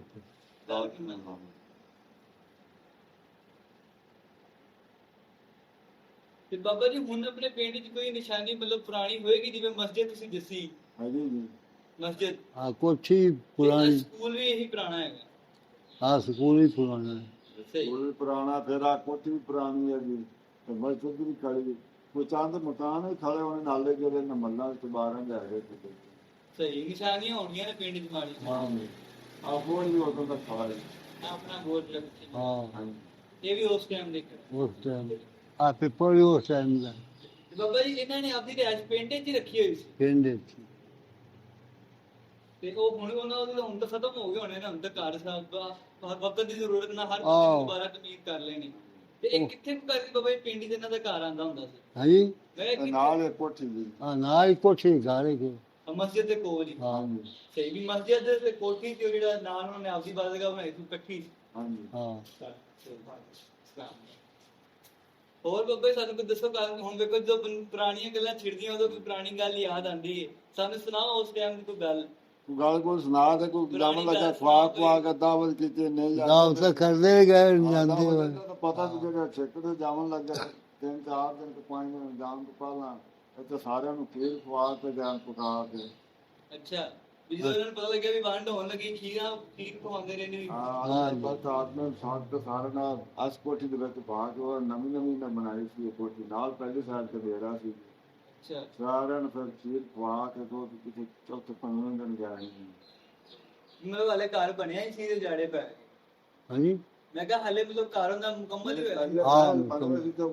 ਰਲ ਕੇ ਮਨਾਉਂਦੇ। ਤੇ ਬਾਬਾ ਜੀ ਹੁਣ ਆਪਣੇ ਪਿੰਡ 'ਚ ਕੋਈ ਨਿਸ਼ਾਨੀ ਮਤਲਬ ਪੁਰਾਣੀ ਹੋਏਗੀ ਜਿਵੇਂ ਮਸਜਿਦ ਤੁਸੀਂ ਦੱਸੀ? ਹਾਂਜੀ ਜੀ ਮਸਜਿਦ। ਆ ਕੋਠੀ ਪੁਰਾਣੀ। ਸਕੂਲ ਵੀ ਇਹੀ ਪੁਰਾਣਾ ਹੈਗਾ। ਆ ਸਕੂਲ ਹੀ ਪੁਰਾਣਾ ਹੈ। ਵੀ ਪੁਰਾਣਾ ਫਿਰ ਆ ਕੋਠੀ ਵੀ ਪੁਰਾਣੀ ਹੈ ਜੀ ਤੇ ਮਸਜਿਦ ਵੀ ਖੜੀ ਕੋਈ ਚੰਦ ਮਕਾਨ ਵੀ ਖੜੇ ਹੋਣੇ ਨਾਲੇ ਜਿਹੜੇ ਨਮੰਨਾ ਵਿੱਚ ਬਾਰਾਂ ਦੇ ਹੈਗੇ ਸੀ ਸਹੀ ਨਿਸ਼ਾਨੀਆਂ ਹੋਣਗੀਆਂ ਨੇ ਪਿੰਡ 'ਚ ਮਾੜੀ ਹਾਂ ਜੀ। ਆ ਬੋਲ ਵੀ ਉਦੋਂ ਦਾ ਖੜਾ ਹੈ ਆਪਣਾ ਹਾਂ। ਇਹ ਵੀ ਉਸ ਟਾਈਮ ਦੇ ਕਰ ਉਸ ਟਾਈਮ ਆ ਪੇਪਰ ਵੀ ਉਸ ਟਾਈਮ ਦਾ। ਤੇ ਬਾਬਾ ਜੀ ਇਹਨਾਂ ਨੇ ਆਪਦੀ ਰਿਆਜ ਪਿੰਡ 'ਚ ਹੀ ਰੱਖੀ ਹੋਈ ਸੀ। ਪਿੰਡ ਵਿੱਚ ਤੇ ਉਹ ਹੁਣ ਉਹਨਾਂ ਦੇ ਹੁਣ ਤਾਂ ਖਤਮ ਹੋ ਗਏ ਹੋਣੇ ਨੇ ਹੁਣ ਤਾਂ ਘਰ ਸਾਹਿਬ ਦਾ ਵਕਤ ਦੀ ਜ਼ਰੂਰਤ ਨਾਲ ਹਰ ਆਹ। ਨੂੰ ਦੁਬਾਰਾ ਤਮੀਜ਼ ਕਰ ਲੈਣੀ। ਤੇ ਇਹ ਕਿੱਥੇ ਕੁ ਕਰਕੇ ਬਾਬਾ ਜੀ? ਪਿੰਡ 'ਚ ਇਹਨਾਂ ਦਾ ਘਰ ਆਂਦਾ ਹੁੰਦਾ ਸੀ। ਹਾਂਜੀ? ਮੈਂ ਤੇ ਕਿਹਾ ਨਾਲ ਇਹ ਕੋਠੀ ਜੀ ਆ ਨਾਲ ਹੀ ਕੋਠੀ ਘਾਰੇ ਕੇ ਮਸਜਿਦ ਦੇ ਕੋਲ ਹੀ। ਹਾਂ। ਹਾਂਜੀ ਸਹੀ ਵੀ ਮਸਜਿਦ ਦੇ ਕੋਠੀ ਤੇ ਉਹ ਜਿਹੜਾ ਨਾਲ ਉਹਨਾਂ ਨੇ ਆਪਦੀ ਬਾਦਗਾਹ ਬਣਾਈ ਸੀ ਇਕੱਠੀ ਹਾਂਜੀ। ਹਾਂ। ਹੋਰ ਬੱਬੇ ਸਾਨੂੰ ਕੋਈ ਦੱਸੋ ਗੱਲ? ਹੁਣ ਵੇਖੋ ਜੋ ਪੁਰ- ਪੁਰਾਣੀਆਂ ਗੱਲਾਂ ਛਿੜਦੀਆਂ ਉਦੋਂ ਕੋਈ ਪੁਰਾਣੀ ਗੱਲ ਯਾਦ ਆਂਦੀ ਹੈ ਸਾਨੂੰ ਸੁਣਾਓ ਉਸ ਟਾਈਮ ਦੀ ਕੋਈ ਗੱਲ? ਤੂੰ ਗੱਲ ਕੋਈ ਸੁਣਾ ਦੇ ਕੋਈ ਪੁਰਾਣੀ ਜਾਮਨ ਲੱਗਾ ਖਵਾ ਖਵਾ ਕੇ ਦਾਵਤ ਕੀਤੀ ਨਹੀਂ ਗਾਉਂ ਤਾਂ ਕਰਦੇ ਗਏ ਜਾਂਦੇ ਦਾਵਤ ਹੋਏ। ਤਾਂ ਪਤਾ ਸੀ ਜਿਹੜਾ ਛਿੱਕ ਤੇ ਜਾਮਨ ਲੱਗਾ ਤਿੰਨ ਚਾਰ ਦਿਨ ਤੋਂ ਪੰਜ ਦਿਨ ਜਾਣ ਤੋਂ ਪਹਿਲਾਂ ਇੱਥੇ ਸਾਰਿਆਂ ਨੂੰ ਖੀਰ ਖਵਾ ਕੇ ਜਾਨ ਪਕਾ ਕੇ। ਅੱਛਾ। ਵੀ ਜਦੋਂ ਇਹਨਾਂ ਨੂੰ ਪਤਾ ਲੱਗਿਆ ਵੀ ਵੰਡ ਹੋਣ ਲੱਗੀ ਖੀਰਾਂ ਖੀਰ ਖਵਾਉਂਦੇ ਰਹੇ ਨੇ ਹਾਂ ਬਸ ਆਦਮੀ ਸਾਥ ਤੇ ਸਾਰੇ ਨਾਲ ਅਸ ਕੋਠੀ ਦੇ ਵਿੱਚ ਭਾਗ ਉਹ ਨਵੀਂ ਨਵੀਂ ਨੇ ਬਣਾਈ ਸੀ ਕੋਠੀ ਨਾਲ ਪਹਿਲੀ ਸਾਲ ਤੇ ਡੇਰਾ ਸੀ। ਅੱਛਾ। ਸਾਰਿਆਂ ਨੂੰ ਫਿਰ ਖੀਰ ਖਵਾ ਕੇ ਤੋਂ ਕਿਤੇ ਚੌਥੇ ਪੰਜਵੇਂ ਦਿਨ ਗਏ ਮਤਲਬ ਹਲੇ ਘਰ ਬਣਿਆ ਹੀ ਸੀ ਜਾੜੇ ਪੈ। ਹਾਂਜੀ। ਮੈਂ ਕਿਹਾ ਹਲੇ ਮਤਲਬ ਘਰ ਹੁੰਦਾ ਮੁਕੰਮਲ ਹੀ ਹੋਇਆ ਹਾਂ ਪੰਜਵੇਂ ਸੀ ਤੇ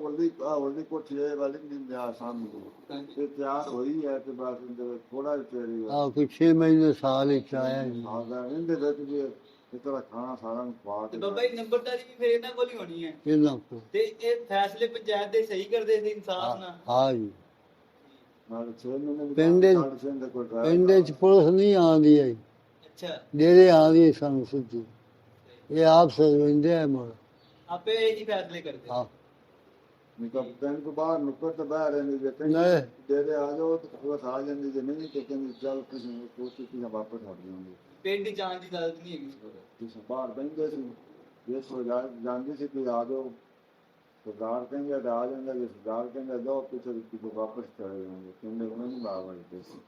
ਆ ਵਲਦੀ ਕੋਠੀ ਇਹ ਵਾਲੀ ਨਹੀਂ ਦਿਆ ਸਾਹਮਣੇ। ਤੇ ਤਿਆਰ ਹੋਈ ਹੈ ਤੇ ਬਸ ਇਹਦੇ ਥੋੜਾ ਜਿਹਾ ਤੇਰੀ ਆ ਕੋਈ 6 ਮਹੀਨੇ ਸਾਲ ਵਿੱਚ ਆਇਆ ਜੀ। ਆਦਾ ਇਹਦੇ ਵਿੱਚ ਵੀ ਤਰ੍ਹਾਂ ਖਾਣਾ ਸਾਰਾ ਨੂੰ ਖਵਾ ਤੇ ਕੇ ਬਾਬਾ ਜੀ ਨੰਬਰਦਾਰੀ ਵੀ ਫਿਰ ਇਹਨਾਂ ਕੋਲ ਹੀ ਹੋਣੀ ਹੈ। ਇਹਨਾਂ ਕੋ ਤੇ ਇਹ ਫੈਸਲੇ ਪੰਚਾਇਤ ਦੇ ਸਹੀ ਕਰਦੇ ਸੀ ਇਨਸਾਫ ਨਾਲ? ਹਾਂ ਜੀ। ਦੀ ਪਿੰਡ ਦੇ- ਦੇ ਕੋਲ ਪਿੰਡ ਵਿੱਚ ਪੁਲਿਸ ਨਹੀਂ ਆਉਂਦੀ ਹੈ ਅੱਛਾ। ਡੇਰੇ ਆਉਂਦੀ ਹੈ ਸਾਨੂੰ ਸਿੱਧੀ। ਇਹ ਆਪ ਸਰਵਿੰਦੇ ਆ ਮੋੜ ਆਪੇ ਇਹ ਹੀ ਫੈਸਲੇ ਕਰਦੇ ਹਾਂ। ਨਿਕਲ ਪਿੰਡ ਤੋਂ ਬਾਹਰ ਨੁੱਕਰ ਤੇ ਬਾਹਰ ਰਹਿੰਦੇ ਜੇ ਪਿੰਡ ਨਹੀਂ। ਦੇ ਦੇ ਆ ਜਾਓ ਤੇ ਬਸ ਆ ਜਾਂਦੇ ਜੇ ਨਹੀਂ ਤੇ ਕਹਿੰਦੇ ਚੱਲ ਕਿਸੇ ਨੂੰ ਕੋਸ਼ਿਸ਼ ਕੀਤੀ ਵਾਪਸ ਹਟ ਜਾਵਾਂਗੇ ਪਿੰਡ ਜਾਣ ਦੀ ਇਜਾਜ਼ਤ ਨਹੀਂ ਹੈਗੀ। ਤੁਸੀਂ ਬਾਹਰ ਬੈਠੇ ਸੀ। ਜੇ ਸੋ ਜਾ ਜਾਂਦੇ ਸੀ ਕਿ ਆ ਜਾਓ। ਸਰਦਾਰ ਕਹਿੰਦੇ ਆ ਆ ਜਾਂਦਾ ਜੇ ਸਰਦਾਰ ਕਹਿੰਦਾ ਜਾਓ ਪਿੱਛੇ ਕਿਤੇ ਵਾਪਸ ਚਲੇ ਜਾਵਾਂਗੇ ਕਹਿੰਦੇ ਉਹਨਾਂ ਨੂੰ ਬਾਹਰ ਵਾਲੇ ਸੀ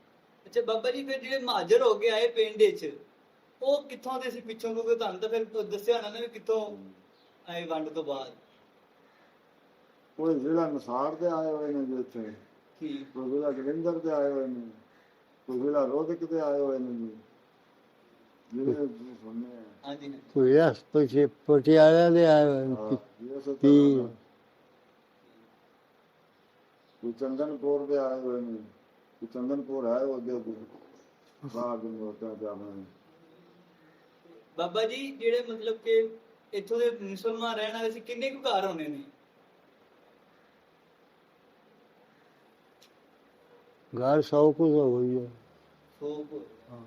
ਅੱਛਾ ਬਾਬਾ ਜੀ ਫਿਰ ਜਿਹੜੇ ਮਹਾਜਰ ਹੋ ਕੇ ਆਏ ਪਿੰਡ ਵਿੱਚ ਉਹ ਕਿੱਥੋਂ ਦੇ ਸੀ ਪਿੱਛੋਂ? ਕਿਉਂਕਿ ਤੁਹਾਨੂੰ ਤਾਂ ਫਿਰ ਦੱਸਿਆ ਨਾ ਵੀ ਕਿੱਥੋਂ ਆਏ ਵੰਡ ਤੋਂ ਬਾਅਦ। ਕੋਈ ਜ਼ਿਲ੍ਹਾ ਨਸਾਰ ਦੇ ਆਏ ਹੋਏ ਨੇ ਜੀ ਇੱਥੇ। ਠੀਕ ਕੋਈ ਜ਼ਿਲ੍ਹਾ ਜਲੰਧਰ ਦੇ ਆਏ ਹੋਏ ਨੇ। ਕੋਈ ਜ਼ਿਲ੍ਹਾ ਰੋਹਤਕ ਦੇ ਆਏ ਹੋਏ ਨੇ ਜੀ। ਜਿਹੜੇ ਸੁਣਨੇ ਆ ਹਾਂਜੀ। ਕੋਈ ਰਸ ਪਛੇ ਪਟਿਆਲਾ ਦੇ ਆਏ ਹੋਏ ਨੇ। ਕੋਈ ਚੰਦਨਪੁਰ ਦੇ ਆਏ ਹੋਏ ਨੇ। ਕੋਈ ਚੰਦਨਪੁਰ ਆਏ ਹੋ ਅੱਗੇ ਬਾਹਰ ਦੇ ਆਪਣੇ ਬਾਬਾ ਜੀ ਜਿਹੜੇ ਮਤਲਬ ਕਿ ਇੱਥੋਂ ਦੇ ਮੁਸਲਮਾਨ ਰਹਿਣ ਵਾਲੇ ਸੀ ਕਿੰਨੇ ਕੁ ਘਰ ਹੋਣੇ ਨੇ? ਘਰ ਸੌ ਕੁ ਹੋ ਗਈ ਹੈ ਸੌ ਕੁ। ਹਾਂ।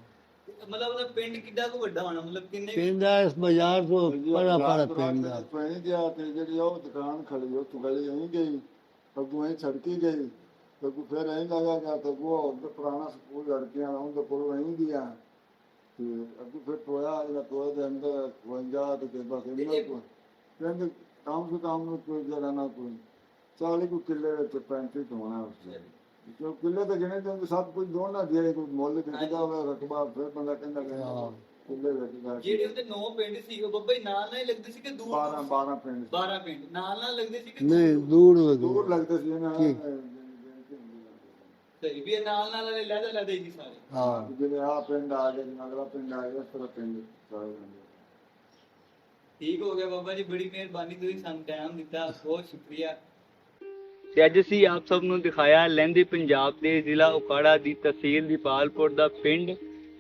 ਮਤਲਬ ਉਹਦਾ ਪਿੰਡ ਕਿੱਡਾ ਕੁ ਵੱਡਾ ਹੋਣਾ? ਮਤਲਬ ਕਿੰਨੇ ਪਿੰਡ ਆ ਇਸ ਬਾਜ਼ਾਰ ਤੋਂ ਪਰਾ ਪਰਾ ਪਿੰਡ ਆ। ਪੈਣੀ ਗਿਆ ਤੇ ਜਿਹੜੀ ਉਹ ਦੁਕਾਨ ਖੜੀ ਉਹ ਤੋਂ ਗਲੀ ਨਹੀਂ ਗਈ। ਅੱਗੋਂ ਐ ਛੜਕੀ ਗਈ ਅੱਗੋਂ ਫਿਰ ਐਂ ਲਗਾ ਗਿਆ ਤਾਂ ਉਹ ਉੱਧਰ ਪੁਰਾਣਾ ਸਕੂਲ ਲੜਕੀਆਂ ਦਾ ਉਹਦੇ ਕੋਲ ਨਹੀਂ ਗਿਆ। ਤੇ ਅੱਗੋਂ ਫਿਰ ਟੋਇਆ ਜਿਹੜਾ ਟੋਏ ਦੇ ਅੰਦਰ 52 ਤੇ ਬਸ ਇਹਨਾਂ ਕੋ ਕਹਿੰਦੇ ਕੰਮ ਸੇ ਕੰਮ ਨੂੰ ਕੋਈ ਜਰਾ ਨਾ ਕੋਈ। 40 ਕੁ ਕਿੱਲੇ ਵਿੱਚ 35 ਹੋਣਾ ਉਸ ਜੋ ਕਿੱਲੇ ਤਾਂ ਗਿਣੇ ਤੇ ਸਭ ਕੁਝ ਦੋਣਾ ਦੇ ਕੋਈ ਮੁੱਲ ਵਿਕਦਾ ਹੋਵੇ ਰਕਬਾ ਫਿਰ ਬੰਦਾ ਕਹਿੰਦਾ ਕਿ ਹਾਂ। ਕਿੱਲੇ ਵਿਕਦਾ ਜਿਹੜੇ ਉਹਦੇ ਨੌ ਪਿੰਡ ਸੀ ਉਹ ਬੱਬਾ ਨਾਲ ਨਾਲ ਹੀ ਲੱਗਦੇ ਸੀ ਕਿ ਦੂਰ 12 12 ਪਿੰਡ 12 ਪਿੰਡ। ਨਾਲ ਨਾਲ ਲੱਗਦੇ ਸੀ ਕਿ ਨਹੀਂ ਦੂਰ ਦੂਰ ਦੂਰ ਲੱਗਦੇ ਸੀ ਠੀਕ। ਸਹੀ ਵੀ ਇਹ ਨਾਲ ਨਾਲ ਵਾਲੇ ਲੈਦਾ ਲੈਦਾ ਹੀ ਨਹੀਂ ਸਾਰੇ। ਹਾਂ। ਜਿਵੇਂ ਆ ਪਿੰਡ ਆ ਗਿਆ ਜਿਵੇਂ ਅਗਲਾ ਪਿੰਡ ਆ ਗਿਆ ਇਸ ਤਰ੍ਹਾਂ ਪਿੰਡ ਸਾਰੇ ਜਾਂਦੇ ਠੀਕ ਹੋ ਗਿਆ ਬਾਬਾ ਜੀ ਬੜੀ ਮਿਹਰਬਾਨੀ ਤੁਸੀਂ ਸਾਨੂੰ ਟਾਈਮ ਦਿੱਤਾ ਬਹੁਤ ਸ਼ੁਕਰੀਆ। ਤੇ ਅੱਜ ਅਸੀਂ ਆਪ ਸਭ ਨੂੰ ਦਿਖਾਇਆ ਲਹਿੰਦੇ ਪੰਜਾਬ ਦੇ ਜ਼ਿਲ੍ਹਾ ਉਕਾੜਾ ਦੀ ਤਹਿਸੀਲ ਦੀਪਾਲਪੁਰ ਦਾ ਪਿੰਡ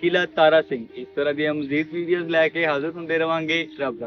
ਕਿਲਾ ਤਾਰਾ ਸਿੰਘ। ਇਸ ਤਰ੍ਹਾਂ ਦੀਆਂ ਮਜ਼ੀਦ ਵੀਡੀਓਜ਼ ਲੈ ਕੇ ਹਾਜ਼ਰ ਹੁੰਦੇ ਰਵਾਂਗੇ ਰੱਬ